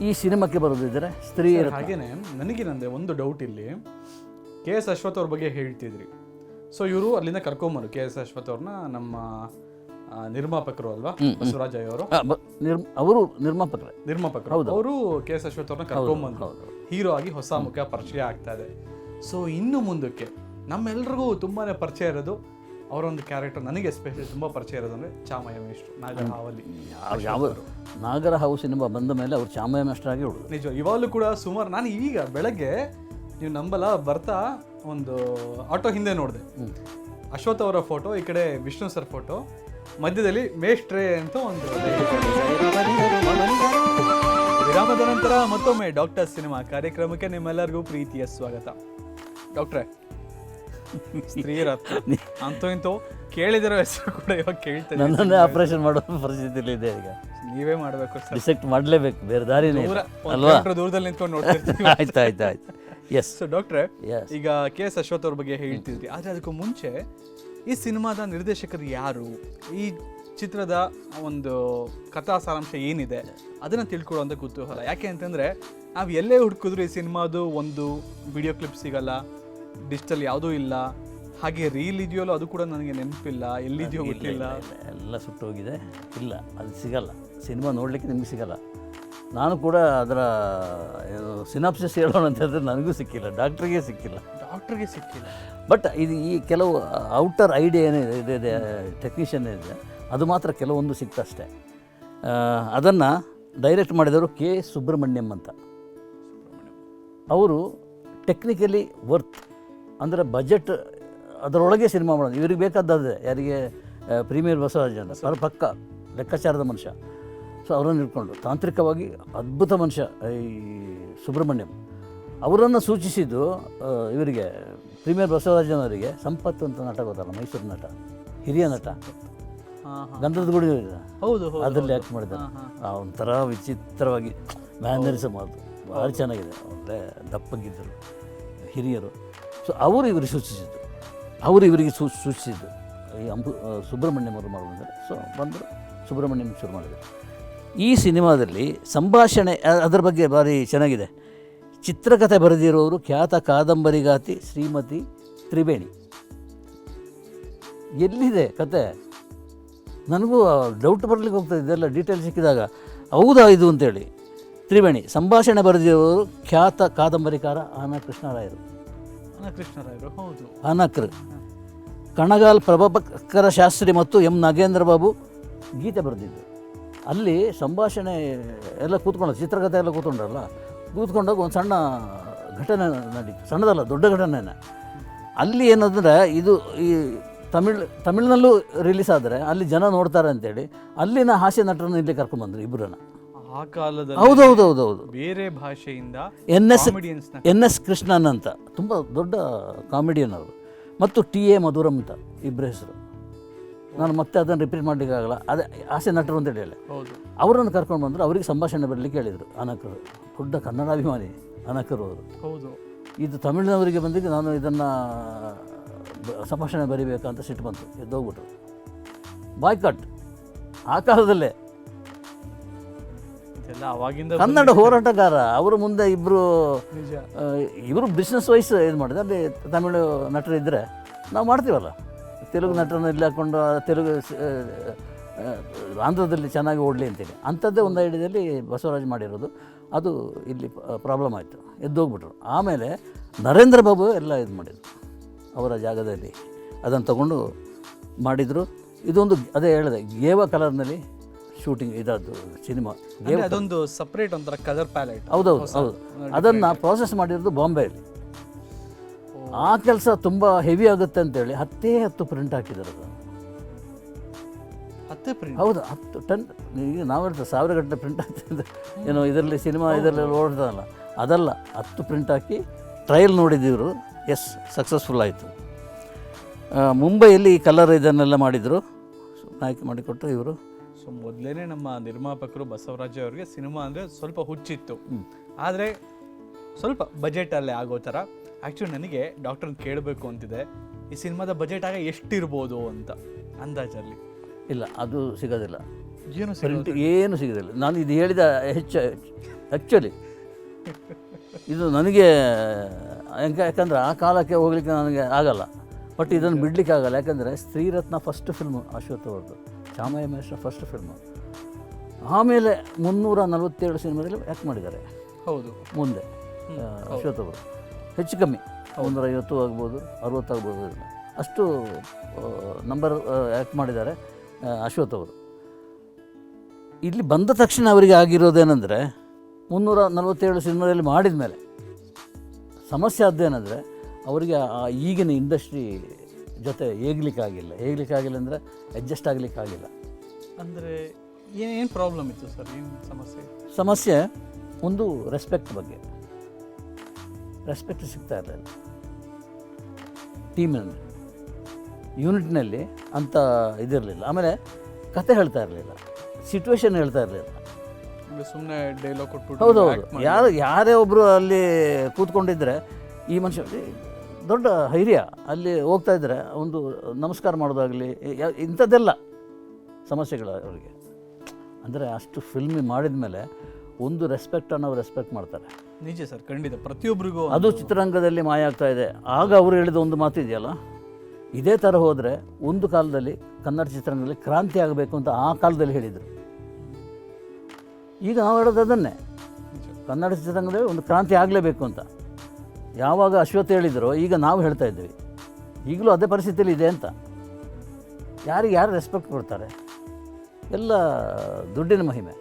Speaker 2: ಈ ಸಿನಿಮಾಕ್ಕೆ ಬರೋದಿದ್ದರೆ ಸ್ತ್ರೀ
Speaker 1: ಹಾಗೆಯೇ ನನಗೇನಂದೆ ಒಂದು ಡೌಟ್ ಇಲ್ಲಿ. ಕೆ ಎಸ್ ಅಶ್ವಥ್ ಅವ್ರ ಬಗ್ಗೆ ಹೇಳ್ತಿದ್ರಿ. ಸೊ ಇವರು ಅಲ್ಲಿಂದ ಕರ್ಕೊಂಬರು ಕೆ ಎಸ್ ಅಶ್ವಥ್ ಅವ್ರನ್ನ ನಮ್ಮ ನಿರ್ಮಾಪಕರು ಅಲ್ವಾ? ಬಸವರಾಜ್ ಅವರು.
Speaker 2: ಅವರು ನಿರ್ಮಾಪಕರೆ.
Speaker 1: ನಿರ್ಮಾಪಕರು. ಹೌದು. ಅವರು ಕೆ ಎಸ್ ಅಶ್ವಥ್ ಅವ್ರನ್ನ ಕರ್ಕೊಂಬಂದ್ರು. ಹೀರೋ ಆಗಿ ಹೊಸ ಮುಖ ಪರಿಚಯ ಆಗ್ತಾ ಇದೆ. ಸೊ ಇನ್ನು ಮುಂದಕ್ಕೆ ನಮ್ಮೆಲ್ರಿಗೂ ತುಂಬಾ ಪರಿಚಯ ಇರೋದು ಅವರೊಂದು ಕ್ಯಾರೆಕ್ಟರ್ ನನಗೆ ಎಸ್ಪೆಷಲಿ ತುಂಬ ಪರಿಚಯ ಇರೋದು ಅಂದರೆ ಚಾಮಯ್ಯ ಮೇಷ್ಟ್ರು ನಾಗರ ಹಾವಲ್ಲಿ
Speaker 2: ಯಾವ ಯಾವ ನಾಗರ ಹಾವು ಸಿನಿಮಾ ಬಂದ ಮೇಲೆ ಅವರು ಚಾಮಯ್ಯ ಮೇಷ್ಟ್ರಾಗಿ ಉಳಿದ್ರು.
Speaker 1: ನಿಜ ಇವಾಗಲೂ ಕೂಡ ಸುಮಾರು ನಾನು ಈಗ ಬೆಳಗ್ಗೆ ನೀವು ನಂಬಲ್ಲ ಬರ್ತಾ ಒಂದು ಆಟೋ ಹಿಂದೆ ನೋಡಿದೆ. ಅಶ್ವಥ್ ಅವರ ಫೋಟೋ ಈ ಕಡೆ ವಿಷ್ಣು ಸರ್ ಫೋಟೋ ಮಧ್ಯದಲ್ಲಿ ಮೇಷ್ಟ್ರೆ ಅಂತ ಒಂದು ವಿರಾಮದ ನಂತರ ಮತ್ತೊಮ್ಮೆ ಡಾಕ್ಟರ್ ಸಿನಿಮಾ ಕಾರ್ಯಕ್ರಮಕ್ಕೆ ನಿಮ್ಮೆಲ್ಲರಿಗೂ ಪ್ರೀತಿಯ ಸ್ವಾಗತ. ಡಾಕ್ಟ್ರೆ ಸ್ತ್ರೀರತ್ನ ಅಂತೂ ಇಂತೂ ಕೇಳಿದಿರೋ ಹೆಸರು ಕೂಡ ಇವಾಗ ಕೇಳ್ತೇನೆ
Speaker 2: ನನ್ನನ್ನೇ ಆಪರೇಷನ್ ಮಾಡೋ ಪರಿಸ್ಥಿತಿಲಿ ಇದೆ ಈಗ.
Speaker 1: ನೀವೇ ಮಾಡಬೇಕು ಸರ್.
Speaker 2: ಡಿಸೆಕ್ಟ್ ಮಾಡಲೇಬೇಕು ಬೇರೆ ದಾರಿನೇ ಇಲ್ಲ.
Speaker 1: ದೂರ ಒಂದ್
Speaker 2: ಅಲ್ವಾ?
Speaker 1: kilometer ದೂರದಲ್ಲಿ ನಿಂತ್ಕೊಂಡು ನೋಡ್ತಿರ್ತೀವಿ.
Speaker 2: ಆಯ್ತು ಆಯ್ತು ಆಯ್ತು. ಎಸ್
Speaker 1: ಸೊ ಡಾಕ್ಟ್ರೆ
Speaker 2: Yes.
Speaker 1: ಈಗ ಕೆ ಎಸ್ ಅಶ್ವಥ್ ಅವ್ರ ಬಗ್ಗೆ ಹೇಳ್ತಿದ್ರಿ ಆದ್ರೆ ಅದಕ್ಕೂ ಮುಂಚೆ ಈ ಸಿನಿಮಾದ ನಿರ್ದೇಶಕರು ಯಾರು? ಈ ಚಿತ್ರದ ಒಂದು ಕಥಾ ಸಾರಾಂಶ ಏನಿದೆ? ಅದನ್ನ ತಿಳ್ಕೊಳ್ಳುವಂತ ಕುತೂಹಲ ಯಾಕೆ ಅಂತಂದ್ರೆ ನಾವು ಎಲ್ಲೇ ಹುಡುಕಿದ್ರು ಈ ಸಿನಿಮಾದು ಒಂದು ವಿಡಿಯೋ ಕ್ಲಿಪ್ ಸಿಗಲ್ಲ. ಡಿಜಿಟಲ್ ಯಾವುದೂ ಇಲ್ಲ. ಹಾಗೆ ರೀಲ್ ಇದೆಯೋ ಅದು ಕೂಡ ನನಗೆ ನೆನಪಿಲ್ಲ. ಎಲ್ಲಿದೆಯೋ ಗೊತ್ತಿಲ್ಲ.
Speaker 2: ಎಲ್ಲ ಸುಟ್ಟೋಗಿದೆ. ಇಲ್ಲ ಅದು ಸಿಗಲ್ಲ. ಸಿನಿಮಾ ನೋಡಲಿಕ್ಕೆ ನಿಮ್ಗೆ ಸಿಗಲ್ಲ. ನಾನು ಕೂಡ ಅದರ ಸಿನಾಪ್ಸಿಸ್ ಹೇಳೋಣ ಅಂತ ಹೇಳಿದ್ರೆ ನನಗೂ ಸಿಕ್ಕಿಲ್ಲ. ಡಾಕ್ಟ್ರಿಗೆ ಸಿಕ್ಕಿಲ್ಲ.
Speaker 1: ಡಾಕ್ಟ್ರಿಗೆ ಸಿಕ್ಕಿಲ್ಲ.
Speaker 2: ಬಟ್ ಇದು ಈ ಕೆಲವು ಔಟರ್ ಐಡಿಯಾ ಏನಿದೆ ಇದೆ ಇದೆ ಟೆಕ್ನಿಷಿಯನ್ ಇದೆ. ಅದು ಮಾತ್ರ ಕೆಲವೊಂದು ಸಿಕ್ತಷ್ಟೇ. ಅದನ್ನು ಡೈರೆಕ್ಟ್ ಮಾಡಿದವರು ಕೆ ಸುಬ್ರಹ್ಮಣ್ಯಂ ಅಂತ. ಅವರು ಟೆಕ್ನಿಕಲಿ ವರ್ತ್ ಅಂದರೆ ಬಜೆಟ್ ಅದರೊಳಗೆ ಸಿನಿಮಾ ಮಾಡೋದು. ಇವ್ರಿಗೆ ಬೇಕಾದದ್ದೇ. ಯಾರಿಗೆ ಪ್ರೀಮಿಯರ್ ಬಸವರಾಜನ ಅವ್ರ ಪಕ್ಕ ಲೆಕ್ಕಾಚಾರದ ಮನುಷ್ಯ. ಸೊ ಅವರನ್ನು ಇಟ್ಕೊಂಡು ತಾಂತ್ರಿಕವಾಗಿ ಅದ್ಭುತ ಮನುಷ್ಯ ಈ ಸುಬ್ರಹ್ಮಣ್ಯಂ. ಅವರನ್ನು ಸೂಚಿಸಿದ್ದು ಇವರಿಗೆ ಪ್ರೀಮಿಯರ್ ಬಸವರಾಜನವರಿಗೆ ಸಂಪತ್ ಸಂಪತ್ತು ಅಂತ ನಟ ಗೊತ್ತಲ್ಲ ಮೈಸೂರು ನಟ ಹಿರಿಯ ನಟ. ಗಂಧದ ಗುಡಿ
Speaker 1: ಹೌದು
Speaker 2: ಅದರಲ್ಲಿ ಆ್ಯಕ್ಟ್ ಮಾಡಿದ್ದಾರೆ. ಒಂಥರ ವಿಚಿತ್ರವಾಗಿ ಮ್ಯಾನರಿಸಮ್ ಅದು. ಭಾಳ ಚೆನ್ನಾಗಿದೆ. ಒಳ್ಳೆ ದಪ್ಪಗಿದ್ದರು ಹಿರಿಯರು. ಸೊ, ಅವರು ಇವರಿಗೆ ಸೂಚಿಸಿದ್ದು. ಅವರು ಇವರಿಗೆ ಸೂ, ಸೂಚಿಸಿದ್ದು. ಈ ಅಂಬು ಸುಬ್ರಹ್ಮಣ್ಯ ಅವರು ಮಾಡೋದಂದರೆ ಸೊ ಬಂದರು ಸುಬ್ರಹ್ಮಣ್ಯಂ ಶುರು ಮಾಡಿದರು. ಈ ಸಿನಿಮಾದಲ್ಲಿ ಸಂಭಾಷಣೆ ಅದರ ಬಗ್ಗೆ ಭಾರಿ ಚೆನ್ನಾಗಿದೆ. ಚಿತ್ರಕಥೆ ಬರೆದಿರೋರು ಖ್ಯಾತ ಕಾದಂಬರಿಗಾತಿ ಶ್ರೀಮತಿ ತ್ರಿವೇಣಿ. ಎಲ್ಲಿದೆ ಕತೆ? ನನಗೂ ಡೌಟ್ ಬರಲಿಕ್ಕೆ ಹೋಗ್ತದೆ. ಇದೆಲ್ಲ ಡೀಟೇಲ್ ಸಿಕ್ಕಿದಾಗ. ಹೌದಾ ಇದು ಅಂತೇಳಿ. ತ್ರಿವೇಣಿ, ಸಂಭಾಷಣೆ ಬರೆದಿರೋರು ಖ್ಯಾತ ಕಾದಂಬರಿಕಾರ ಆನಾ ಕೃಷ್ಣರಾಯರು.
Speaker 1: ಕೃಷ್ಣರಾಯರು ಹೌದು.
Speaker 2: ಕಣಗಾಲ್ ಪ್ರಭಾಕರ ಶಾಸ್ತ್ರಿ ಮತ್ತು ಎಂ ನಾಗೇಂದ್ರ ಬಾಬು ಗೀತೆ ಬರೆದಿದ್ದು. ಅಲ್ಲಿ ಸಂಭಾಷಣೆ ಎಲ್ಲ ಕೂತ್ಕೊಂಡು ಚಿತ್ರಕಥೆ ಎಲ್ಲ ಕೂತ್ಕೊಂಡ್ರಲ್ಲ ಕೂತ್ಕೊಂಡಾಗ ಒಂದು ಸಣ್ಣ ಘಟನೆ ನಡೀತು. ಸಣ್ಣದಲ್ಲ, ದೊಡ್ಡ ಘಟನೆನೇ. ಅಲ್ಲಿ ಏನಂದರೆ, ಇದು ಈ ತಮಿಳ್, ತಮಿಳ್ನಲ್ಲೂ ರಿಲೀಸ್ ಆದರೆ ಅಲ್ಲಿ ಜನ ನೋಡ್ತಾರೆ ಅಂತೇಳಿ, ಅಲ್ಲಿನ ಹಾಸ್ಯ ನಟರನ್ನು ಇಲ್ಲಿ ಕರ್ಕೊಂಬಂದರು ಇಬ್ಬರನ್ನ
Speaker 1: ಆ ಕಾಲದಲ್ಲಿ
Speaker 2: ಹೌದು ಹೌದು ಹೌದು ಹೌದು
Speaker 1: ಬೇರೆ ಭಾಷೆಯಿಂದ
Speaker 2: N S N S Krishnan ಅಂತ. ತುಂಬ ದೊಡ್ಡ ಕಾಮಿಡಿಯನ್ ಅವರು. ಮತ್ತು ಟಿ ಎ ಮಧುರಂ ಅಂತ ಇಬ್ಬರ ಹೆಸರು. ನಾನು ಮತ್ತೆ ಅದನ್ನು ರಿಪೀಟ್ ಮಾಡಲಿಕ್ಕಾಗಲ್ಲ ಅದೇ ಆಸೆ ನಟರು ಅಂತ ಹೇಳಿ ಅವರನ್ನು ಕರ್ಕೊಂಡು ಬಂದರು ಅವರಿಗೆ ಸಂಭಾಷಣೆ ಬರಲಿಕ್ಕೆ ಹೇಳಿದರು ಅನಕರು. ದೊಡ್ಡ ಕನ್ನಡಾಭಿಮಾನಿ ಅನಕರು ಅವರು.
Speaker 1: ಹೌದು.
Speaker 2: ಇದು ತಮಿಳಿನವರಿಗೆ ಬಂದಿದ್ದು ನಾನು ಇದನ್ನು ಸಂಭಾಷಣೆ ಬರಿಬೇಕಂತ ಸಿಟ್ಟು ಬಂತು. ಎದ್ದೋಗ್ಬಿಟ್ರು. ಬಾಯ್ಕಟ್ ಆ ಕಾಲದಲ್ಲೇ ಕನ್ನಡ ಹೋರಾಟಗಾರ ಅವರು ಮುಂದೆ ಇಬ್ಬರು ಇವರು ಬಿಸ್ನೆಸ್ ವೈಸ್ ಇದು ಮಾಡಿದೆ ಅಲ್ಲಿ ತಮಿಳು ನಟರು ಇದ್ದರೆ ನಾವು ಮಾಡ್ತೀವಲ್ಲ. ತೆಲುಗು ನಟರನ್ನ ಇಲ್ಲಿ ಹಾಕ್ಕೊಂಡು ತೆಲುಗು ಆಂಧ್ರದಲ್ಲಿ ಚೆನ್ನಾಗಿ ಓಡಲಿ ಅಂತೇಳಿ ಅಂಥದ್ದೇ ಒಂದು ಐಡಿಯಾದಲ್ಲಿ ಬಸವರಾಜ್ ಮಾಡಿರೋದು. ಅದು ಇಲ್ಲಿ ಪ್ರಾಬ್ಲಮ್ ಆಯಿತು. ಎದ್ದೋಗ್ಬಿಟ್ರು. ಆಮೇಲೆ ನರೇಂದ್ರ ಬಾಬು ಎಲ್ಲ ಇದು ಮಾಡಿದ್ರು ಅವರ ಜಾಗದಲ್ಲಿ. ಅದನ್ನು ತಗೊಂಡು ಮಾಡಿದರು. ಇದೊಂದು ಅದೇ ಹೇಳಿದೆ ಗೇವ ಕಲರ್ನಲ್ಲಿ ಶೂಟಿಂಗ್ ಇದದ್ದು ಸಿನಿಮಾ
Speaker 1: ಅದೊಂದು ಸಪ್ರೇಟ್ ಒಂಥರ ಕಲರ್ ಪ್ಯಾಲೆಟ್
Speaker 2: ಹೌದೌದು ಹೌದು. ಅದನ್ನು ಪ್ರಾಸೆಸ್ ಮಾಡಿರೋದು ಬಾಂಬೆಯಲ್ಲಿ ಆ ಕೆಲಸ ತುಂಬ ಹೆವಿ ಆಗುತ್ತೆ ಅಂತೇಳಿ ಹತ್ತೇ ಹತ್ತು ಪ್ರಿಂಟ್ ಹಾಕಿದ್ದಾರೆ ಅದು
Speaker 1: ಹತ್ತೆ ಪ್ರಿಂಟ್
Speaker 2: ಹೌದು ಹತ್ತು ಟನ್ ಈಗ ನಾವು ಹೇಳ್ತೇವೆ ಸಾವಿರ ಗಂಟೆ ಪ್ರಿಂಟ್ ಹಾಕ್ತಿದ್ದೆ ಏನೋ ಇದರಲ್ಲಿ ಸಿನಿಮಾ ಇದರಲ್ಲಿ ಓಡ್ತದಲ್ಲ. ಅದಲ್ಲ ಹತ್ತು ಪ್ರಿಂಟ್ ಹಾಕಿ ಟ್ರಯಲ್ ನೋಡಿದಿವರು ಎಸ್ ಸಕ್ಸಸ್ಫುಲ್ ಆಯಿತು. ಮುಂಬೈಯಲ್ಲಿ ಈ ಕಲರ್ ಇದನ್ನೆಲ್ಲ ಮಾಡಿದರು. ಆಯ್ಕೆ ಮಾಡಿಕೊಟ್ಟು ಇವರು.
Speaker 1: ಸೊ ಮೊದಲೇ ನಮ್ಮ ನಿರ್ಮಾಪಕರು ಬಸವರಾಜ ಅವರಿಗೆ ಸಿನಿಮಾ ಅಂದರೆ ಸ್ವಲ್ಪ ಹುಚ್ಚಿತ್ತು. ಆದರೆ ಸ್ವಲ್ಪ ಬಜೆಟ್ ಅಲ್ಲೇ ಆಗೋ ಥರ. ಆ್ಯಕ್ಚುಲಿ ನನಗೆ ಡಾಕ್ಟರ್ನ ಕೇಳಬೇಕು ಅಂತಿದೆ ಈ ಸಿನಿಮಾದ ಬಜೆಟ್ ಆಗ ಎಷ್ಟಿರ್ಬೋದು ಅಂತ ಅಂದಾಜಲ್ಲಿ.
Speaker 2: ಇಲ್ಲ ಅದು ಸಿಗೋದಿಲ್ಲ.
Speaker 1: ಏನು
Speaker 2: ಸಿಗುತ್ತೆ ಏನು ಸಿಗೋದಿಲ್ಲ. ನಾನು ಇದು ಹೇಳಿದ ಹೆಚ್ಚು ಆ್ಯಕ್ಚುಲಿ ಇದು ನನಗೆ ಹೆಂಗೆ ಯಾಕಂದರೆ ಆ ಕಾಲಕ್ಕೆ ಹೋಗಲಿಕ್ಕೆ ನನಗೆ ಆಗಲ್ಲ. ಬಟ್ ಇದನ್ನು ಬಿಡ್ಲಿಕ್ಕೆ ಆಗಲ್ಲ. ಯಾಕಂದರೆ ಸ್ತ್ರೀರತ್ನ ಫಸ್ಟ್ ಫಿಲ್ಮ್ ಅಶ್ವಥ್ ಅವ್ರದ್ದು. ಚಾಮಯ್ಯ ಮಹೇಶ್ರ ಫಸ್ಟ್ ಫಿಲ್ಮು ಆಮೇಲೆ ಮುನ್ನೂರ ನಲವತ್ತೇಳು ಸಿನಿಮಾದಲ್ಲಿ ಆ್ಯಕ್ಟ್ ಮಾಡಿದ್ದಾರೆ.
Speaker 1: ಹೌದು.
Speaker 2: ಮುಂದೆ ಅಶ್ವಥ್ ಅವರು. ಹೆಚ್ಚು ಕಮ್ಮಿ ಒಂದೂರ ಐವತ್ತು ಆಗ್ಬೋದು ಅರವತ್ತಾಗ್ಬೋದು ಅಷ್ಟು ನಂಬರ್ ಆ್ಯಕ್ಟ್ ಮಾಡಿದ್ದಾರೆ ಅಶ್ವಥ್ ಅವರು. ಇಲ್ಲಿ ಬಂದ ತಕ್ಷಣ ಅವರಿಗೆ ಆಗಿರೋದೇನೆಂದರೆ ಮುನ್ನೂರ ನಲವತ್ತೇಳು ಸಿನಿಮಾದಲ್ಲಿ ಮಾಡಿದ ಮೇಲೆ ಸಮಸ್ಯೆ ಆದ್ದೇನೆಂದರೆ ಅವರಿಗೆ ಈಗಿನ ಇಂಡಸ್ಟ್ರಿ ಜೊತೆ ಏಗ್ಲಿಕ್ಕಾಗಿಲ್ಲ ಏಗ್ಲಿಕ್ಕಾಗಿಲ್ಲ ಅಂದರೆ ಅಡ್ಜಸ್ಟ್ ಆಗಲಿಕ್ಕಾಗಿಲ್ಲ.
Speaker 1: ಅಂದರೆ ಏನೇನು ಪ್ರಾಬ್ಲಮ್ ಇತ್ತು ಸರ್ ಏನು ಸಮಸ್ಯೆ?
Speaker 2: ಸಮಸ್ಯೆ ಒಂದು ರೆಸ್ಪೆಕ್ಟ್ ಬಗ್ಗೆ. ರೆಸ್ಪೆಕ್ಟ್ ಸಿಗ್ತಾ ಇರಲಿಲ್ಲ ಟೀಮಿನಲ್ಲಿ ಯೂನಿಟ್ನಲ್ಲಿ ಅಂಥ ಇದಿರಲಿಲ್ಲ. ಆಮೇಲೆ ಕತೆ ಹೇಳ್ತಾ ಇರಲಿಲ್ಲ. ಸಿಚುವೇಶನ್ ಹೇಳ್ತಾ ಇರಲಿಲ್ಲ.
Speaker 1: ಸುಮ್ಮನೆ ಡೈಲಾಗ್ ಕೊಟ್ಬಿಟ್ಟು
Speaker 2: ಹೌದೌದು. ಯಾರು ಯಾರೇ ಒಬ್ಬರು ಅಲ್ಲಿ ಕೂತ್ಕೊಂಡಿದ್ರೆ ಈ ಮನುಷ್ಯ ದೊಡ್ಡ ಹೈರ್ಯ. ಅಲ್ಲಿ ಹೋಗ್ತಾ ಇದ್ದರೆ ಒಂದು ನಮಸ್ಕಾರ ಮಾಡೋದಾಗಲಿ ಇಂಥದ್ದೆಲ್ಲ ಸಮಸ್ಯೆಗಳು ಅವರಿಗೆ. ಅಂದರೆ ಅಷ್ಟು ಫಿಲ್ಮಿ ಮಾಡಿದ ಮೇಲೆ ಒಂದು ರೆಸ್ಪೆಕ್ಟನ್ನು ಅವ್ರು ರೆಸ್ಪೆಕ್ಟ್ ಮಾಡ್ತಾರೆ.
Speaker 1: ನಿಜ ಸರ್ ಖಂಡಿತ. ಪ್ರತಿಯೊಬ್ಬರಿಗೂ
Speaker 2: ಅದು ಚಿತ್ರರಂಗದಲ್ಲಿ ಮಾಯ ಆಗ್ತಾ ಇದೆ. ಆಗ ಅವರು ಹೇಳಿದ ಒಂದು ಮಾತು ಇದೆಯಲ್ಲ? ಇದೇ ಥರ ಹೋದರೆ ಒಂದು ಕಾಲದಲ್ಲಿ ಕನ್ನಡ ಚಿತ್ರರಂಗದಲ್ಲಿ ಕ್ರಾಂತಿ ಆಗಬೇಕು ಅಂತ ಆ ಕಾಲದಲ್ಲಿ ಹೇಳಿದರು. ಈಗ ನಾವು ಹೇಳೋದು ಅದನ್ನೇ. ಕನ್ನಡ ಚಿತ್ರರಂಗದಲ್ಲಿ ಒಂದು ಕ್ರಾಂತಿ ಆಗಲೇಬೇಕು ಅಂತ. ಯಾವಾಗ ಅಶ್ವತ್ಥ ಹೇಳಿದರೋ, ಈಗ ನಾವು ಹೇಳ್ತಾ ಇದ್ದೀವಿ. ಈಗಲೂ ಅದೇ ಪರಿಸ್ಥಿತಿಯಲ್ಲಿ ಇದೆ ಅಂತ. ಯಾರಿಗೆ ಯಾರು ರೆಸ್ಪೆಕ್ಟ್ ಕೊಡ್ತಾರೆ? ಎಲ್ಲ ದುಡ್ಡಿನ ಮಹಿಮೆ.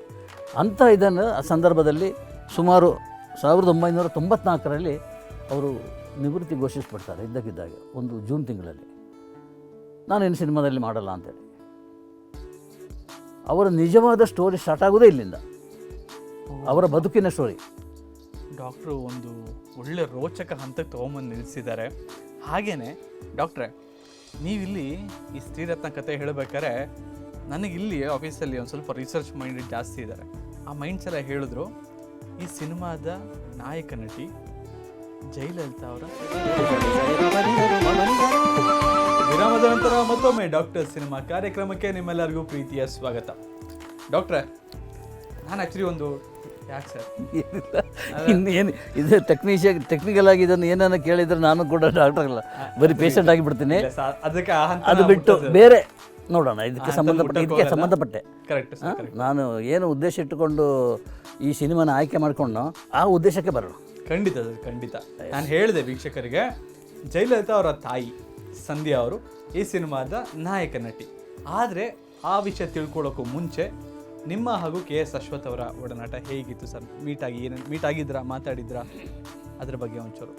Speaker 2: ಅಂಥ ಇದನ್ನು ಸಂದರ್ಭದಲ್ಲಿ ಸುಮಾರು ಸಾವಿರದ ಒಂಬೈನೂರ ತೊಂಬತ್ನಾಲ್ಕರಲ್ಲಿ ಅವರು ನಿವೃತ್ತಿ ಘೋಷಿಸ್ಬಿಡ್ತಾರೆ, ಇದ್ದಕ್ಕಿದ್ದಾಗೆ, ಒಂದು ಜೂನ್ ತಿಂಗಳಲ್ಲಿ. ನಾನು ಇನ್ನು ಸಿನಿಮಾದಲ್ಲಿ ಮಾಡಲ್ಲ ಅಂತೇಳಿ. ಅವರ ನಿಜವಾದ ಸ್ಟೋರಿ ಸ್ಟಾರ್ಟ್ ಆಗೋದೇ ಇಲ್ಲಿಂದ. ಅವರ ಬದುಕಿನ ಸ್ಟೋರಿ
Speaker 1: ಡಾಕ್ಟ್ರು ಒಂದು ಒಳ್ಳೆ ರೋಚಕ ಹಂತಕ್ಕೆ ತೊಗೊಂಬಂದು ನಿಲ್ಲಿಸಿದ್ದಾರೆ. ಹಾಗೇನೆ ಡಾಕ್ಟ್ರೆ, ನೀವಿಲ್ಲಿ ಈ ಸ್ತ್ರೀರತ್ನ ಕತೆ ಹೇಳಬೇಕಾದ್ರೆ ನನಗಿಲ್ಲಿ ಆಫೀಸಲ್ಲಿ ಒಂದು ಸ್ವಲ್ಪ ರಿಸರ್ಚ್ ಮೈಂಡ್ ಜಾಸ್ತಿ ಇದ್ದಾರೆ. ಆ ಮೈಂಡ್ಸ್ ಎಲ್ಲ ಹೇಳಿದ್ರು, ಈ ಸಿನಿಮಾದ ನಾಯಕ ನಟಿ ಜಯಲಲಿತಾ ಅವರ ವಿರಾಮದ ನಂತರ ಮತ್ತೊಮ್ಮೆ ಡಾಕ್ಟರ್ ಸಿನಿಮಾ ಕಾರ್ಯಕ್ರಮಕ್ಕೆ ನಿಮ್ಮೆಲ್ಲರಿಗೂ ಪ್ರೀತಿಯ ಸ್ವಾಗತ. ಡಾಕ್ಟ್ರೆ, ನಾನು ಆ್ಯಕ್ಚುಲಿ ಒಂದು ಯಾಕೆ ಸರ್?
Speaker 2: ಏನಿಲ್ಲ. ಇನ್ನೇನು ಇದು ಟೆಕ್ನಿಷಿಯನ್ ಟೆಕ್ನಿಕಲ್ ಆಗಿ ಇದನ್ನು ಏನನ್ನ ಕೇಳಿದ್ರೆ ನಾನು ಕೂಡ ಡಾಕ್ಟರ್ ಅಲ್ಲ. ಬರೀ ಪೇಷಂಟ್ ಆಗಿಬಿಡ್ತೀನಿ.
Speaker 1: ಅದಕ್ಕೆ
Speaker 2: ಅದು ಬಿಟ್ಟು ಬೇರೆ ನೋಡೋಣ ಇದಕ್ಕೆ ಸಂಬಂಧಪಟ್ಟ ಇದಕ್ಕೆ ಸಂಬಂಧಪಟ್ಟೆ.
Speaker 1: ಕರೆಕ್ಟ್?
Speaker 2: ನಾನು ಏನು ಉದ್ದೇಶ ಇಟ್ಟುಕೊಂಡು ಈ ಸಿನಿಮಾನ ಆಯ್ಕೆ ಮಾಡಿಕೊಂಡು ಆ ಉದ್ದೇಶಕ್ಕೆ ಬರೋಣ.
Speaker 1: ಖಂಡಿತ ಸರ್ ಖಂಡಿತ. ನಾನು ಹೇಳಿದೆ ವೀಕ್ಷಕರಿಗೆ ಜಯಲಲಿತಾ ಅವರ ತಾಯಿ ಸಂಧ್ಯಾ ಅವರು ಈ ಸಿನಿಮಾದ ನಾಯಕ ನಟಿ. ಆದರೆ ಆ ವಿಷಯ ತಿಳ್ಕೊಳ್ಳೋಕ್ಕೂ ಮುಂಚೆ ನಿಮ್ಮ ಹಾಗೂ ಕೆ ಎಸ್ ಅಶ್ವಥ್ ಅವರ ಒಡನಾಟ ಹೇಗಿತ್ತು ಸರ್? ಮೀಟ್ ಆಗಿ ಏನು ಮೀಟ್ ಆಗಿದ್ರಾ ಮಾತಾಡಿದ್ರಾ? ಅದ್ರ ಬಗ್ಗೆ ಒಂಚೂರು.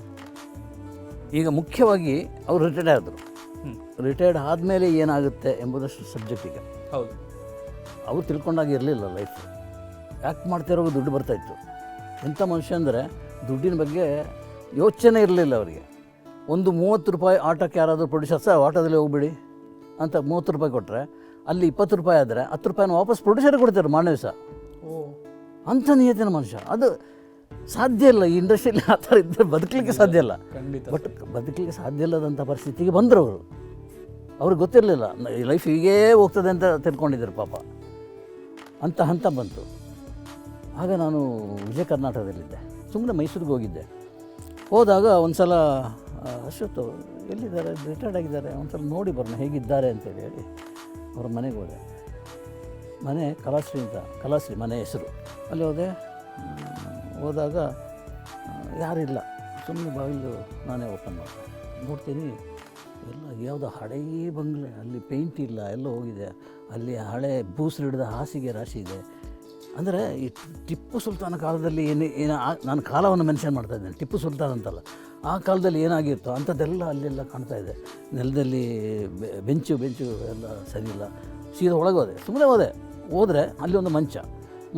Speaker 2: ಈಗ ಮುಖ್ಯವಾಗಿ ಅವರು ರಿಟೈರ್ಡ್ ಆದರು. ರಿಟೈರ್ಡ್ ಆದಮೇಲೆ ಏನಾಗುತ್ತೆ ಎಂಬುದಷ್ಟು ಸಬ್ಜೆಕ್ಟ್ ಈಗ.
Speaker 1: ಹೌದು.
Speaker 2: ಅವ್ರು ತಿಳ್ಕೊಂಡಾಗ ಇರಲಿಲ್ಲ ಲೈಫ್ ಯಾಕೆ ಮಾಡ್ತಿರೋ ದುಡ್ಡು ಬರ್ತಾಯಿತ್ತು ಎಂಥ ಮನುಷ್ಯ ಅಂದರೆ ದುಡ್ಡಿನ ಬಗ್ಗೆ ಯೋಚನೆ ಇರಲಿಲ್ಲ ಅವರಿಗೆ. ಒಂದು ಮೂವತ್ತು ರೂಪಾಯಿ ಆಟೋಕ್ಕೆ ಯಾರಾದರೂ ಪ್ರೊಡ್ಯೂಸರ್ ಸರ್ ಆಟೋದಲ್ಲಿ ಹೋಗ್ಬಿಡಿ ಅಂತ ಮೂವತ್ತು ರೂಪಾಯಿ ಕೊಟ್ಟರೆ ಅಲ್ಲಿ ಇಪ್ಪತ್ತು ರೂಪಾಯಿ ಆದರೆ ಹತ್ತು ರೂಪಾಯಿನ ವಾಪಸ್ ಪ್ರೊಡ್ಯೂಸರ್ ಕೊಡ್ತಾರೆ ಮಾನವ ಸಹ.
Speaker 1: ಓ.
Speaker 2: ಅಂಥ ನಿಯತಿನ ಮನುಷ್ಯ. ಅದು ಸಾಧ್ಯ ಇಲ್ಲ ಈ ಇಂಡಸ್ಟ್ರಿಯಲ್ಲಿ ಆ ಥರ ಇದ್ದರೆ ಬದುಕಲಿಕ್ಕೆ ಸಾಧ್ಯ ಇಲ್ಲ.
Speaker 1: ಖಂಡಿತ
Speaker 2: ಬಟ್ ಬದುಕಲಿಕ್ಕೆ ಸಾಧ್ಯ ಇಲ್ಲದಂಥ ಪರಿಸ್ಥಿತಿಗೆ ಬಂದರು ಅವರು. ಅವ್ರಿಗೆ ಗೊತ್ತಿರಲಿಲ್ಲ ಈ ಲೈಫ್ ಹೀಗೇ ಹೋಗ್ತದೆ ಅಂತ ತಿಳ್ಕೊಂಡಿದ್ದರು ಪಾಪ. ಅಂತ ಹಂತ ಬಂತು. ಆಗ ನಾನು ವಿಜಯ ಕರ್ನಾಟಕದಲ್ಲಿದ್ದೆ. ಸುಮ್ಮನೆ ಮೈಸೂರಿಗೆ ಹೋಗಿದ್ದೆ. ಹೋದಾಗ ಒಂದು ಸಲ ಅಶ್ವತ್ತು ಎಲ್ಲಿದ್ದಾರೆ? ರಿಟೈರ್ಡ್ ಆಗಿದ್ದಾರೆ. ಒಂದು ಸಲ ನೋಡಿ ಬರೋಣ ಹೇಗಿದ್ದಾರೆ ಅಂತೇಳಿ ಹೇಳಿ. ಅವ್ರ ಮನೆಗೆ ಹೋದೆ. ಮನೆ ಕಲಾಶ್ರೀ ಅಂತ, ಕಲಾಶ್ರೀ ಮನೆ ಹೆಸರು. ಅಲ್ಲಿ ಹೋದೆ. ಹೋದಾಗ ಯಾರಿಲ್ಲ ಸುಮ್ಮನೆ ಬಾಗಿಲು ನಾನೇ ಓಪನ್ ಮಾಡಿದೆ. ನೋಡ್ತೀನಿ, ಎಲ್ಲ ಯಾವುದೋ ಹಳೇ ಬಂಗ್ಲೆ, ಅಲ್ಲಿ ಪೇಂಟ್ ಇಲ್ಲ, ಎಲ್ಲ ಹೋಗಿದೆ. ಅಲ್ಲಿ ಹಳೆ ಬೂಸ್ರು ಹಿಡಿದ ಹಾಸಿಗೆ ರಾಶಿ ಇದೆ. ಅಂದರೆ ಈ ಟಿಪ್ಪು ಸುಲ್ತಾನ ಕಾಲದಲ್ಲಿ ಏನು ಏನು ನಾನು ಕಾಲವನ್ನು ಮೆನ್ಷನ್ ಮಾಡ್ತಾ ಇದ್ದೇನೆ. ಟಿಪ್ಪು ಸುಲ್ತಾನ್ ಅಂತಲ್ಲ. ಆ ಕಾಲದಲ್ಲಿ ಏನಾಗಿತ್ತು ಅಂಥದ್ದೆಲ್ಲ ಅಲ್ಲೆಲ್ಲ ಕಾಣ್ತಾ ಇದೆ. ನೆಲದಲ್ಲಿ ಬೆಂಚು ಬೆಂಚು ಎಲ್ಲ ಸರಿಯಿಲ್ಲ ಸೀದಾ ಒಳಗೆ ಹೋದೆ ಸುಮ್ಮನೆ ಹೋದೆ. ಹೋದರೆ ಅಲ್ಲಿ ಒಂದು ಮಂಚ.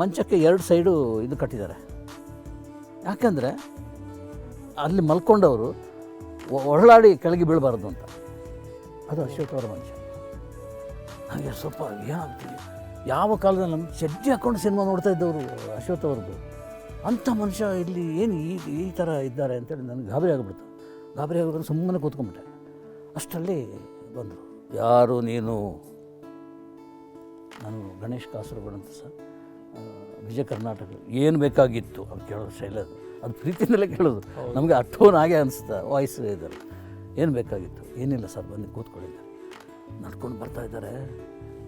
Speaker 2: ಮಂಚಕ್ಕೆ ಎರಡು ಸೈಡು ಇದು ಕಟ್ಟಿದ್ದಾರೆ. ಯಾಕಂದರೆ ಅಲ್ಲಿ ಮಲ್ಕೊಂಡವರು ಹೊರಳಾಡಿ ಕೆಳಗೆ ಬೀಳಬಾರ್ದು ಅಂತ. ಅದು ಅಶೋಕ್ ಅವರ ಮಂಚ. ಹಾಗೆ ಸ್ವಲ್ಪ ಏನಾಗ್ತೀವಿ ಯಾವ ಕಾಲದಲ್ಲಿ ನಮ್ಮ ಚಡ್ಡಿ ಹಾಕ್ಕೊಂಡು ಸಿನಿಮಾ ನೋಡ್ತಾ ಇದ್ದವರು ಅಶೋಕ್ ಅವ್ರದ್ದು ಅಂಥ ಮನುಷ್ಯ ಇಲ್ಲಿ ಏನು ಈ ಈ ಥರ ಇದ್ದಾರೆ ಅಂತೇಳಿ ನನಗೆ ಗಾಬರಿ ಆಗಿಬಿಡ್ತು. ಗಾಬರಿ ಆಗಿಬಿಟ್ಟು ಸುಮ್ಮನೆ ಕೂತ್ಕೊಂಡ್ಬಿಟ್ಟೆ ಅಷ್ಟರಲ್ಲಿ ಬಂದರು. ಯಾರು ನೀನು? ನಾನು ಗಣೇಶ್ ಕಾಸರಗೋಡು ಅಂತ ಸರ್. ವಿಜಯ ಕರ್ನಾಟಕ ಏನು ಬೇಕಾಗಿತ್ತು ಅವ್ರು ಕೇಳೋದು ಶೈಲ ಅದು ಅದು ಪ್ರೀತಿಯಿಂದಲೇ ಕೇಳೋದು. ನಮಗೆ ಅಟ್ಟೋನ್ ಟೋನ್ ಹಾಗೆ ಅನಿಸ್ತಾ ವಾಯ್ಸ್ ಇದ್ದಾರೆ ಏನು ಬೇಕಾಗಿತ್ತು? ಏನಿಲ್ಲ ಸರ್ ಬಂದು ಕೂತ್ಕೊಂಡಿದ್ದೆ ನಡ್ಕೊಂಡು ಬರ್ತಾ ಇದ್ದಾರೆ.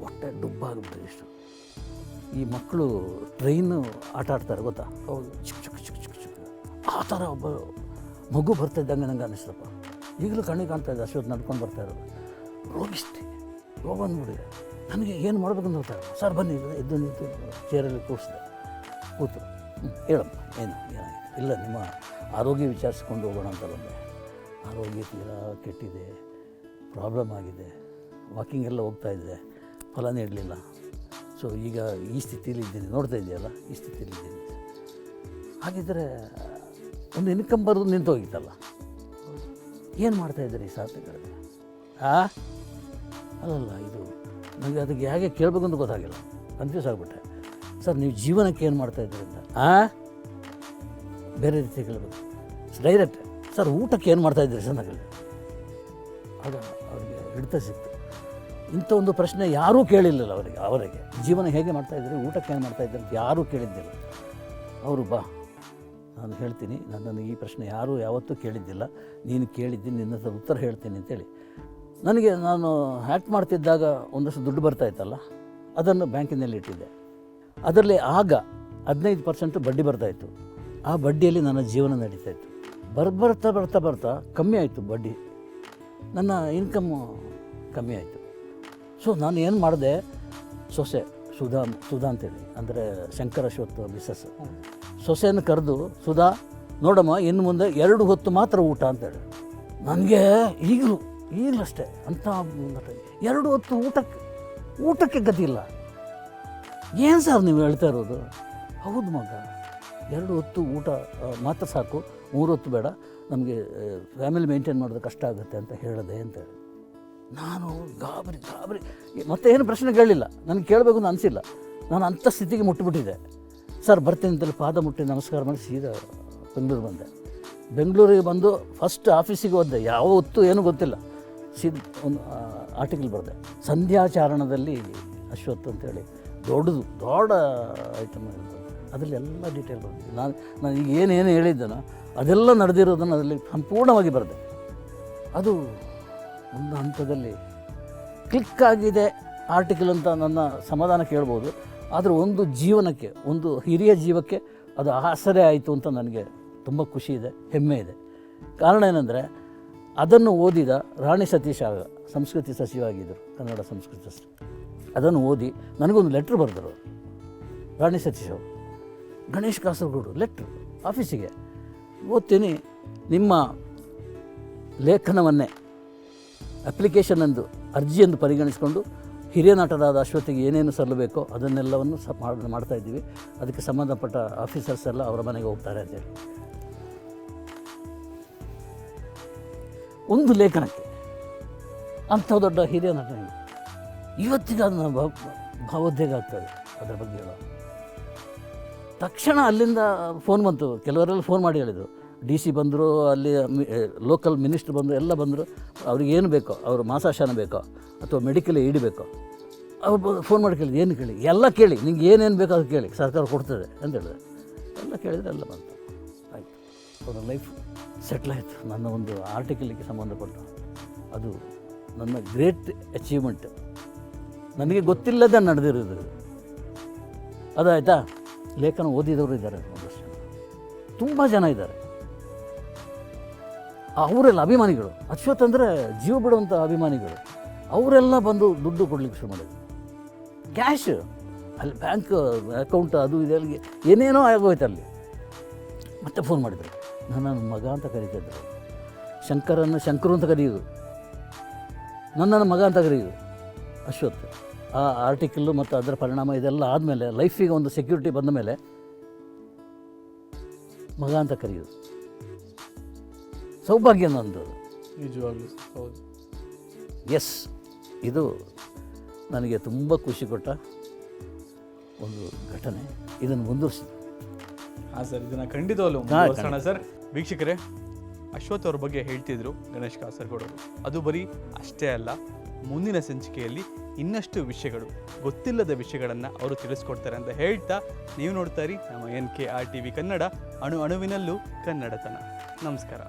Speaker 2: ಹೊಟ್ಟೆ ಡುಬ್ಬಾಗಿಬಿಟ್ಟು ಇಷ್ಟು ಈ ಮಕ್ಕಳು ಟ್ರೈನು ಆಟ ಆಡ್ತಾರೆ ಗೊತ್ತಾ? ಹೌದು. ಚಿಕ್ಕ ಚಿಕ್ಕ ಚಿಕ್ಕ ಚಿಕ್ಕ ಚಿಕ್ಕ ಆ ಥರ ಒಬ್ಬ ಮಗು ಬರ್ತಾ ಇದ್ದಂಗೆ ನಂಗೆ ಅನ್ನಿಸ್ತಪ್ಪ ಈಗಲೂ ಕಣ್ಣಿಗೆ ಕಾಣ್ತಾ ಇದೆ ಅಶ್ವತ್ ನಡ್ಕೊಂಡು ಬರ್ತಾ ಇರೋದು. ರೋಗಿಸ್ತಿ ರೋಗ ಬಂದ್ಬಿಡಿದೆ ನನಗೆ ಏನು ಮಾಡ್ಬೇಕಂತ ಹೇಳ್ತಾರೆ ಸರ್ ಬನ್ನಿ ಎದ್ದು ನಿಂತು ಚೇರಲ್ಲಿ ಕೂರಿಸಿದೆ. ಕೂತು ಹೇಳಮ್ಮ. ಏನು ಇಲ್ಲ ನಿಮ್ಮ ಆರೋಗ್ಯ ವಿಚಾರಿಸ್ಕೊಂಡು ಹೋಗೋಣ ಅಂತ ಬಂದೆ. ಆರೋಗ್ಯ ತೀರಾ ಕೆಟ್ಟಿದೆ. ಪ್ರಾಬ್ಲಮ್ ಆಗಿದೆ. ವಾಕಿಂಗ್ ಎಲ್ಲ ಹೋಗ್ತಾ ಇದ್ದೆ ಫಲ ನೀಡಲಿಲ್ಲ ಸೊ, ಈಗ ಈ ಸ್ಥಿತಿಯಲ್ಲಿ ಇದ್ದೀನಿ. ನೋಡ್ತಾ ಇದೆಯಲ್ಲ? ಈ ಸ್ಥಿತಿಯಲ್ಲಿ ಇದ್ದೀನಿ. ಹಾಗಿದ್ದರೆ ಒಂದು ಇನ್ಕಮ್ ಬರೋದು ನಿಂತು ಹೋಗಿತ್ತಲ್ಲ? ಏನು ಮಾಡ್ತಾಯಿದ್ದೀರಿ ಈ ಸಾಧನೆಗಳಿಗೆ ಆ? ಅಲ್ಲಲ್ಲ, ಇದು ನನಗೆ ಅದಕ್ಕೆ ಹೇಗೆ ಕೇಳಬೇಕು ಅಂತ ಗೊತ್ತಾಗಿಲ್ಲ. ಕನ್ಫ್ಯೂಸ್ ಆಗಿಬಿಟ್ಟೆ. ಸರ್, ನೀವು ಜೀವನಕ್ಕೆ ಏನು ಮಾಡ್ತಾಯಿದ್ದೀರಿ ಅಂತ? ಆ? ಬೇರೆ ರೀತಿ ಕೇಳಬೇಕು. ಡೈರೆಕ್ಟ್ ಸರ್, ಊಟಕ್ಕೆ ಏನು ಮಾಡ್ತಾಯಿದ್ದೀರಿ ಸರ್ ನನಗೆ ಆಗ ಅವರಿಗೆ ಹಿಡಿತ ಸಿಕ್ತು. ಇಂಥ ಒಂದು ಪ್ರಶ್ನೆ ಯಾರೂ ಕೇಳಿಲ್ಲ ಅವರಿಗೆ ಅವರಿಗೆ. ಜೀವನ ಹೇಗೆ ಮಾಡ್ತಾಯಿದ್ರು ಊಟಕ್ಕೆ ಏನು ಮಾಡ್ತಾ ಇದ್ದಾರೆ ಯಾರೂ ಕೇಳಿದ್ದಿಲ್ಲ. ಅವರು ಬಾ, ನಾನು ಹೇಳ್ತೀನಿ, ನನ್ನನ್ನು ಈ ಪ್ರಶ್ನೆ ಯಾರೂ ಯಾವತ್ತೂ ಕೇಳಿದ್ದಿಲ್ಲ. ನೀನು ಕೇಳಿದ್ದೀನಿ ನಿನ್ನ ಹತ್ರ ಉತ್ತರ ಹೇಳ್ತೀನಿ ಅಂತೇಳಿ. ನನಗೆ ನಾನು ಹ್ಯಾಕ್ ಮಾಡ್ತಿದ್ದಾಗ ಒಂದಷ್ಟು ದುಡ್ಡು ಬರ್ತಾ ಇತ್ತಲ್ಲ, ಅದನ್ನು ಬ್ಯಾಂಕಿನಲ್ಲಿ ಇಟ್ಟಿದ್ದೆ. ಅದರಲ್ಲಿ ಆಗ ಹದಿನೈದು ಪರ್ಸೆಂಟು ಬಡ್ಡಿ ಬರ್ತಾಯಿತ್ತು ಆ ಬಡ್ಡಿಯಲ್ಲಿ ನನ್ನ ಜೀವನ ನಡೀತಾ ಇತ್ತು. ಬರ್ ಬರ್ತಾ ಬರ್ತಾ ಬರ್ತಾ ಕಮ್ಮಿ ಆಯಿತು ಬಡ್ಡಿ. ನನ್ನ ಇನ್ಕಮ್ಮು ಕಮ್ಮಿ ಆಯಿತು. ಸೊ ನಾನು ಏನು ಮಾಡಿದೆ? ಸೊಸೆ, ಸುಧಾ ಸುಧಾ ಅಂತೇಳಿ. ಅಂದರೆ ಶಂಕರ ಅಶ್ವತ್ ಮಿಸ್ಸಸ್. ಸೊಸೆಯನ್ನು ಕರೆದು, ಸುಧಾ, ನೋಡಮ್ಮ, ಇನ್ನು ಮುಂದೆ ಎರಡು ಹೊತ್ತು ಮಾತ್ರ ಊಟ ಅಂತೇಳಿ. ನನಗೆ ಈಗಲೂ ಈಗಲೂ ಅಷ್ಟೇ ಅಂಥ ಎರಡು ಹೊತ್ತು ಊಟಕ್ಕೆ ಊಟಕ್ಕೆ ಗತಿ ಇಲ್ಲ. ಏನು ಸರ್ ನೀವು ಹೇಳ್ತಾ ಇರೋದು? ಹೌದು ಮಗ, ಎರಡು ಹೊತ್ತು ಊಟ ಮಾತ್ರ ಸಾಕು, ಮೂರು ಹೊತ್ತು ಬೇಡ. ನಮಗೆ ಫ್ಯಾಮಿಲಿ ಮೇಂಟೈನ್ ಮಾಡೋದು ಕಷ್ಟ ಆಗುತ್ತೆ ಅಂತ ಹೇಳಿದೆ, ಅಂತೇಳಿ. ನಾನು ಗಾಬರಿ ಗಾಬರಿ. ಮತ್ತೆ ಏನು ಪ್ರಶ್ನೆ ಕೇಳಲಿಲ್ಲ. ನನಗೆ ಕೇಳಬೇಕು ಅಂತ ಅನಿಸಿಲ್ಲ. ನಾನು ಅಂಥ ಸ್ಥಿತಿಗೆ ಮುಟ್ಟಿಬಿಟ್ಟಿದ್ದೆ ಸರ್, ಬರ್ತೀನಿ ಅಂತೇಳಿ ಪಾದ ಮುಟ್ಟಿ ನಮಸ್ಕಾರ ಮಾಡಿ ಸೀದಾ ಬೆಂಗಳೂರು ಬಂದೆ. ಬೆಂಗಳೂರಿಗೆ ಬಂದು ಫಸ್ಟ್ ಆಫೀಸಿಗೆ ಹೋದೆ. ಯಾವ ಹೊತ್ತು ಏನೂ ಗೊತ್ತಿಲ್ಲ. ಸೀದಾ ಒಂದು ಆರ್ಟಿಕಲ್ ಬರೆದೆ. ಸಂಧ್ಯಾಚಾರಣದಲ್ಲಿ ಅಶ್ವತ್ ಅಂತೇಳಿ. ದೊಡ್ಡದು, ದೊಡ್ಡ ಐಟಮ್ ಅದರಲ್ಲಿ ಎಲ್ಲ ಡೀಟೇಲ್ ಬರುತ್ತೆ ನಾನು ನಾನು ಈಗ ಏನೇನು ಹೇಳಿದ್ದೆನೋ ಅದೆಲ್ಲ ನಡೆದಿರೋದನ್ನು ಅದರಲ್ಲಿ ಸಂಪೂರ್ಣವಾಗಿ ಬರೆದೆ. ಅದು ಒಂದು ಹಂತದಲ್ಲಿ ಕ್ಲಿಕ್ ಆಗಿದೆ ಆರ್ಟಿಕಲ್ ಅಂತ ನನ್ನ ಸಮಾಧಾನ ಕೇಳ್ಬೋದು. ಆದರೆ ಒಂದು ಜೀವನಕ್ಕೆ, ಒಂದು ಹಿರಿಯ ಜೀವಕ್ಕೆ ಅದು ಆಸರೆ ಆಯಿತು ಅಂತ ನನಗೆ ತುಂಬ ಖುಷಿ ಇದೆ, ಹೆಮ್ಮೆ ಇದೆ. ಕಾರಣ ಏನಂದರೆ, ಅದನ್ನು ಓದಿದ ರಾಣಿ ಸತೀಶ್ ಆಗ ಸಂಸ್ಕೃತಿ ಸಚಿವ ಆಗಿದ್ದರು ಕನ್ನಡ ಸಂಸ್ಕೃತಿ ಸಚಿವ. ಅದನ್ನು ಓದಿ ನನಗೊಂದು ಲೆಟ್ರ್ ಬರೆದರು ರಾಣಿ ಸತೀಶ್ ಅವರು. ಗಣೇಶ್ ಕಾಸರಗೋಡು ಲೆಟ್ರ್ ಆಫೀಸಿಗೆ ಓದ್ತೀನಿ, ನಿಮ್ಮ ಲೇಖನವನ್ನೇ ಅಪ್ಲಿಕೇಶನ್ ಎಂದು ಅರ್ಜಿಯೆಂದು ಪರಿಗಣಿಸಿಕೊಂಡು ಹಿರಿಯ ನಟರಾದ ಅಶ್ವತಿಗೆ ಏನೇನು ಸಲ್ಲಬೇಕೋ ಅದನ್ನೆಲ್ಲವನ್ನು ಸ ಮಾಡ್- ಮಾಡ್ತಾ ಇದ್ದೀವಿ. ಅದಕ್ಕೆ ಸಂಬಂಧಪಟ್ಟ ಆಫೀಸರ್ಸ್ ಎಲ್ಲ ಅವರ ಮನೆಗೆ ಹೋಗ್ತಾರೆ ಅಂತೇಳಿ ಒಂದು ಲೇಖನಕ್ಕೆ ಅಂಥ ದೊಡ್ಡ ಹಿರಿಯ ನಟ ಇವತ್ತಿಗೆ ಅದನ್ನ ಭಾವ, ಭಾವೋದ್ವೇಗ ಆಗ್ತದೆ ಅದರ ಬಗ್ಗೆ ತಕ್ಷಣ ಅಲ್ಲಿಂದ ಫೋನ್ ಬಂತು. ಕೆಲವರೆಲ್ಲ ಫೋನ್ ಮಾಡಿ ಹೇಳಿದರು. ಡಿ ಸಿ ಬಂದರು, ಅಲ್ಲಿ ಲೋಕಲ್ ಮಿನಿಸ್ಟ್ರ್ ಬಂದರು, ಎಲ್ಲ ಬಂದರು. ಅವ್ರಿಗೆ ಏನು ಬೇಕೋ, ಅವರು ಮಾಸಾಶನ ಬೇಕೋ, ಅಥವಾ ಮೆಡಿಕಲ್ ಏಡ್ ಬೇಕೋ, ಅವ್ರು ಫೋನ್ ಮಾಡಿ ಕೇಳಿ, ಏನು ಕೇಳಿ? ಎಲ್ಲ ಕೇಳಿ, ನಿಂಗೆ ಏನೇನು ಬೇಕೋ ಅದು ಕೇಳಿ, ಸರ್ಕಾರ ಕೊಡ್ತದೆ ಅಂತ ಹೇಳಿದೆ ಎಲ್ಲ ಕೇಳಿದರೆ ಎಲ್ಲ ಬಂತು. ಆಯಿತು. ಅವರ ಲೈಫ್ ಸೆಟ್ಲ್ ಆಯಿತು. ನನ್ನ ಒಂದು ಆರ್ಟಿಕಲಿಗೆ ಸಂಬಂಧಪಟ್ಟು, ಅದು ನನ್ನ ಗ್ರೇಟ್ ಅಚೀವ್ಮೆಂಟ್ ನನಗೆ ಗೊತ್ತಿಲ್ಲದ ನಡೆದಿರೋದು ಅದಾಯ್ತಾ? ಲೇಖನ ಓದಿದವರು ಇದ್ದಾರೆ. ಒಂದಷ್ಟು ತುಂಬ ಜನ ಇದ್ದಾರೆ. ಅವರೆಲ್ಲ ಅಭಿಮಾನಿಗಳು. ಅಶ್ವಥ್ ಅಂದರೆ ಜೀವ ಬಿಡುವಂಥ ಅಭಿಮಾನಿಗಳು. ಅವರೆಲ್ಲ ಬಂದು ದುಡ್ಡು ಕೊಡ್ಲಿಕ್ಕೆ ಶುರು ಮಾಡಿದ್ರು. ಕ್ಯಾಶ್ ಅಲ್ಲಿ ಬ್ಯಾಂಕ್ ಅಕೌಂಟ್ ಅದು ಇದೆ ಅಲ್ಲಿಗೆ ಏನೇನೋ ಆಗೋಯ್ತು ಅಲ್ಲಿ. ಮತ್ತೆ ಫೋನ್ ಮಾಡಿದರು. ನನ್ನ ಮಗ ಅಂತ ಕರೀತಿದ್ರು ಶಂಕರನ್ನು, ಶಂಕರು ಅಂತ ಕರೆಯೋದು ನನ್ನನ್ನು ಮಗ ಅಂತ ಕರೆಯೋದು ಅಶ್ವಥ್, ಆ ಆರ್ಟಿಕಲ್ಲು ಮತ್ತು ಅದರ ಪರಿಣಾಮ ಇದೆಲ್ಲ ಆದಮೇಲೆ ಲೈಫಿಗೆ ಒಂದು ಸೆಕ್ಯೂರಿಟಿ ಬಂದ ಮೇಲೆ ಮಗ ಅಂತ ಕರೆಯೋದು ಸೌಭಾಗ್ಯ ನಂದು.
Speaker 1: ನಿಜವಾಗ್ಲೂ ಹೌದು.
Speaker 2: ಎಸ್ ಇದು ನನಗೆ ತುಂಬ ಖುಷಿ ಕೊಟ್ಟ ಒಂದು ಘಟನೆ. ಇದನ್ನು ಮುಂದುವರಿಸಿ
Speaker 1: ಹಾಂ ಸರ್ ಇದನ್ನು ಖಂಡಿತವಲ್ಲೂ ಮುಂದುವರ್ಸೋಣ ಸರ್. ವೀಕ್ಷಕರೇ ಅಶ್ವಥ್ ಅವ್ರ ಬಗ್ಗೆ ಹೇಳ್ತಿದ್ರು ಗಣೇಶ್ ಕಾಸರಗೋಡು ಅವರು. ಅದು ಬರೀ ಅಷ್ಟೇ ಅಲ್ಲ ಮುಂದಿನ ಸಂಚಿಕೆಯಲ್ಲಿ ಇನ್ನಷ್ಟು ವಿಷಯಗಳು ಗೊತ್ತಿಲ್ಲದ ವಿಷಯಗಳನ್ನು ಅವರು ತಿಳಿಸ್ಕೊಡ್ತಾರೆ ಅಂತ ಹೇಳ್ತಾ ನೀವು ನೋಡ್ತಾ ಇರಿ ನಮ್ಮ N K R T V Kannada ಅಣು ಅಣುವಿನಲ್ಲೂ ಕನ್ನಡತನ. ನಮಸ್ಕಾರ.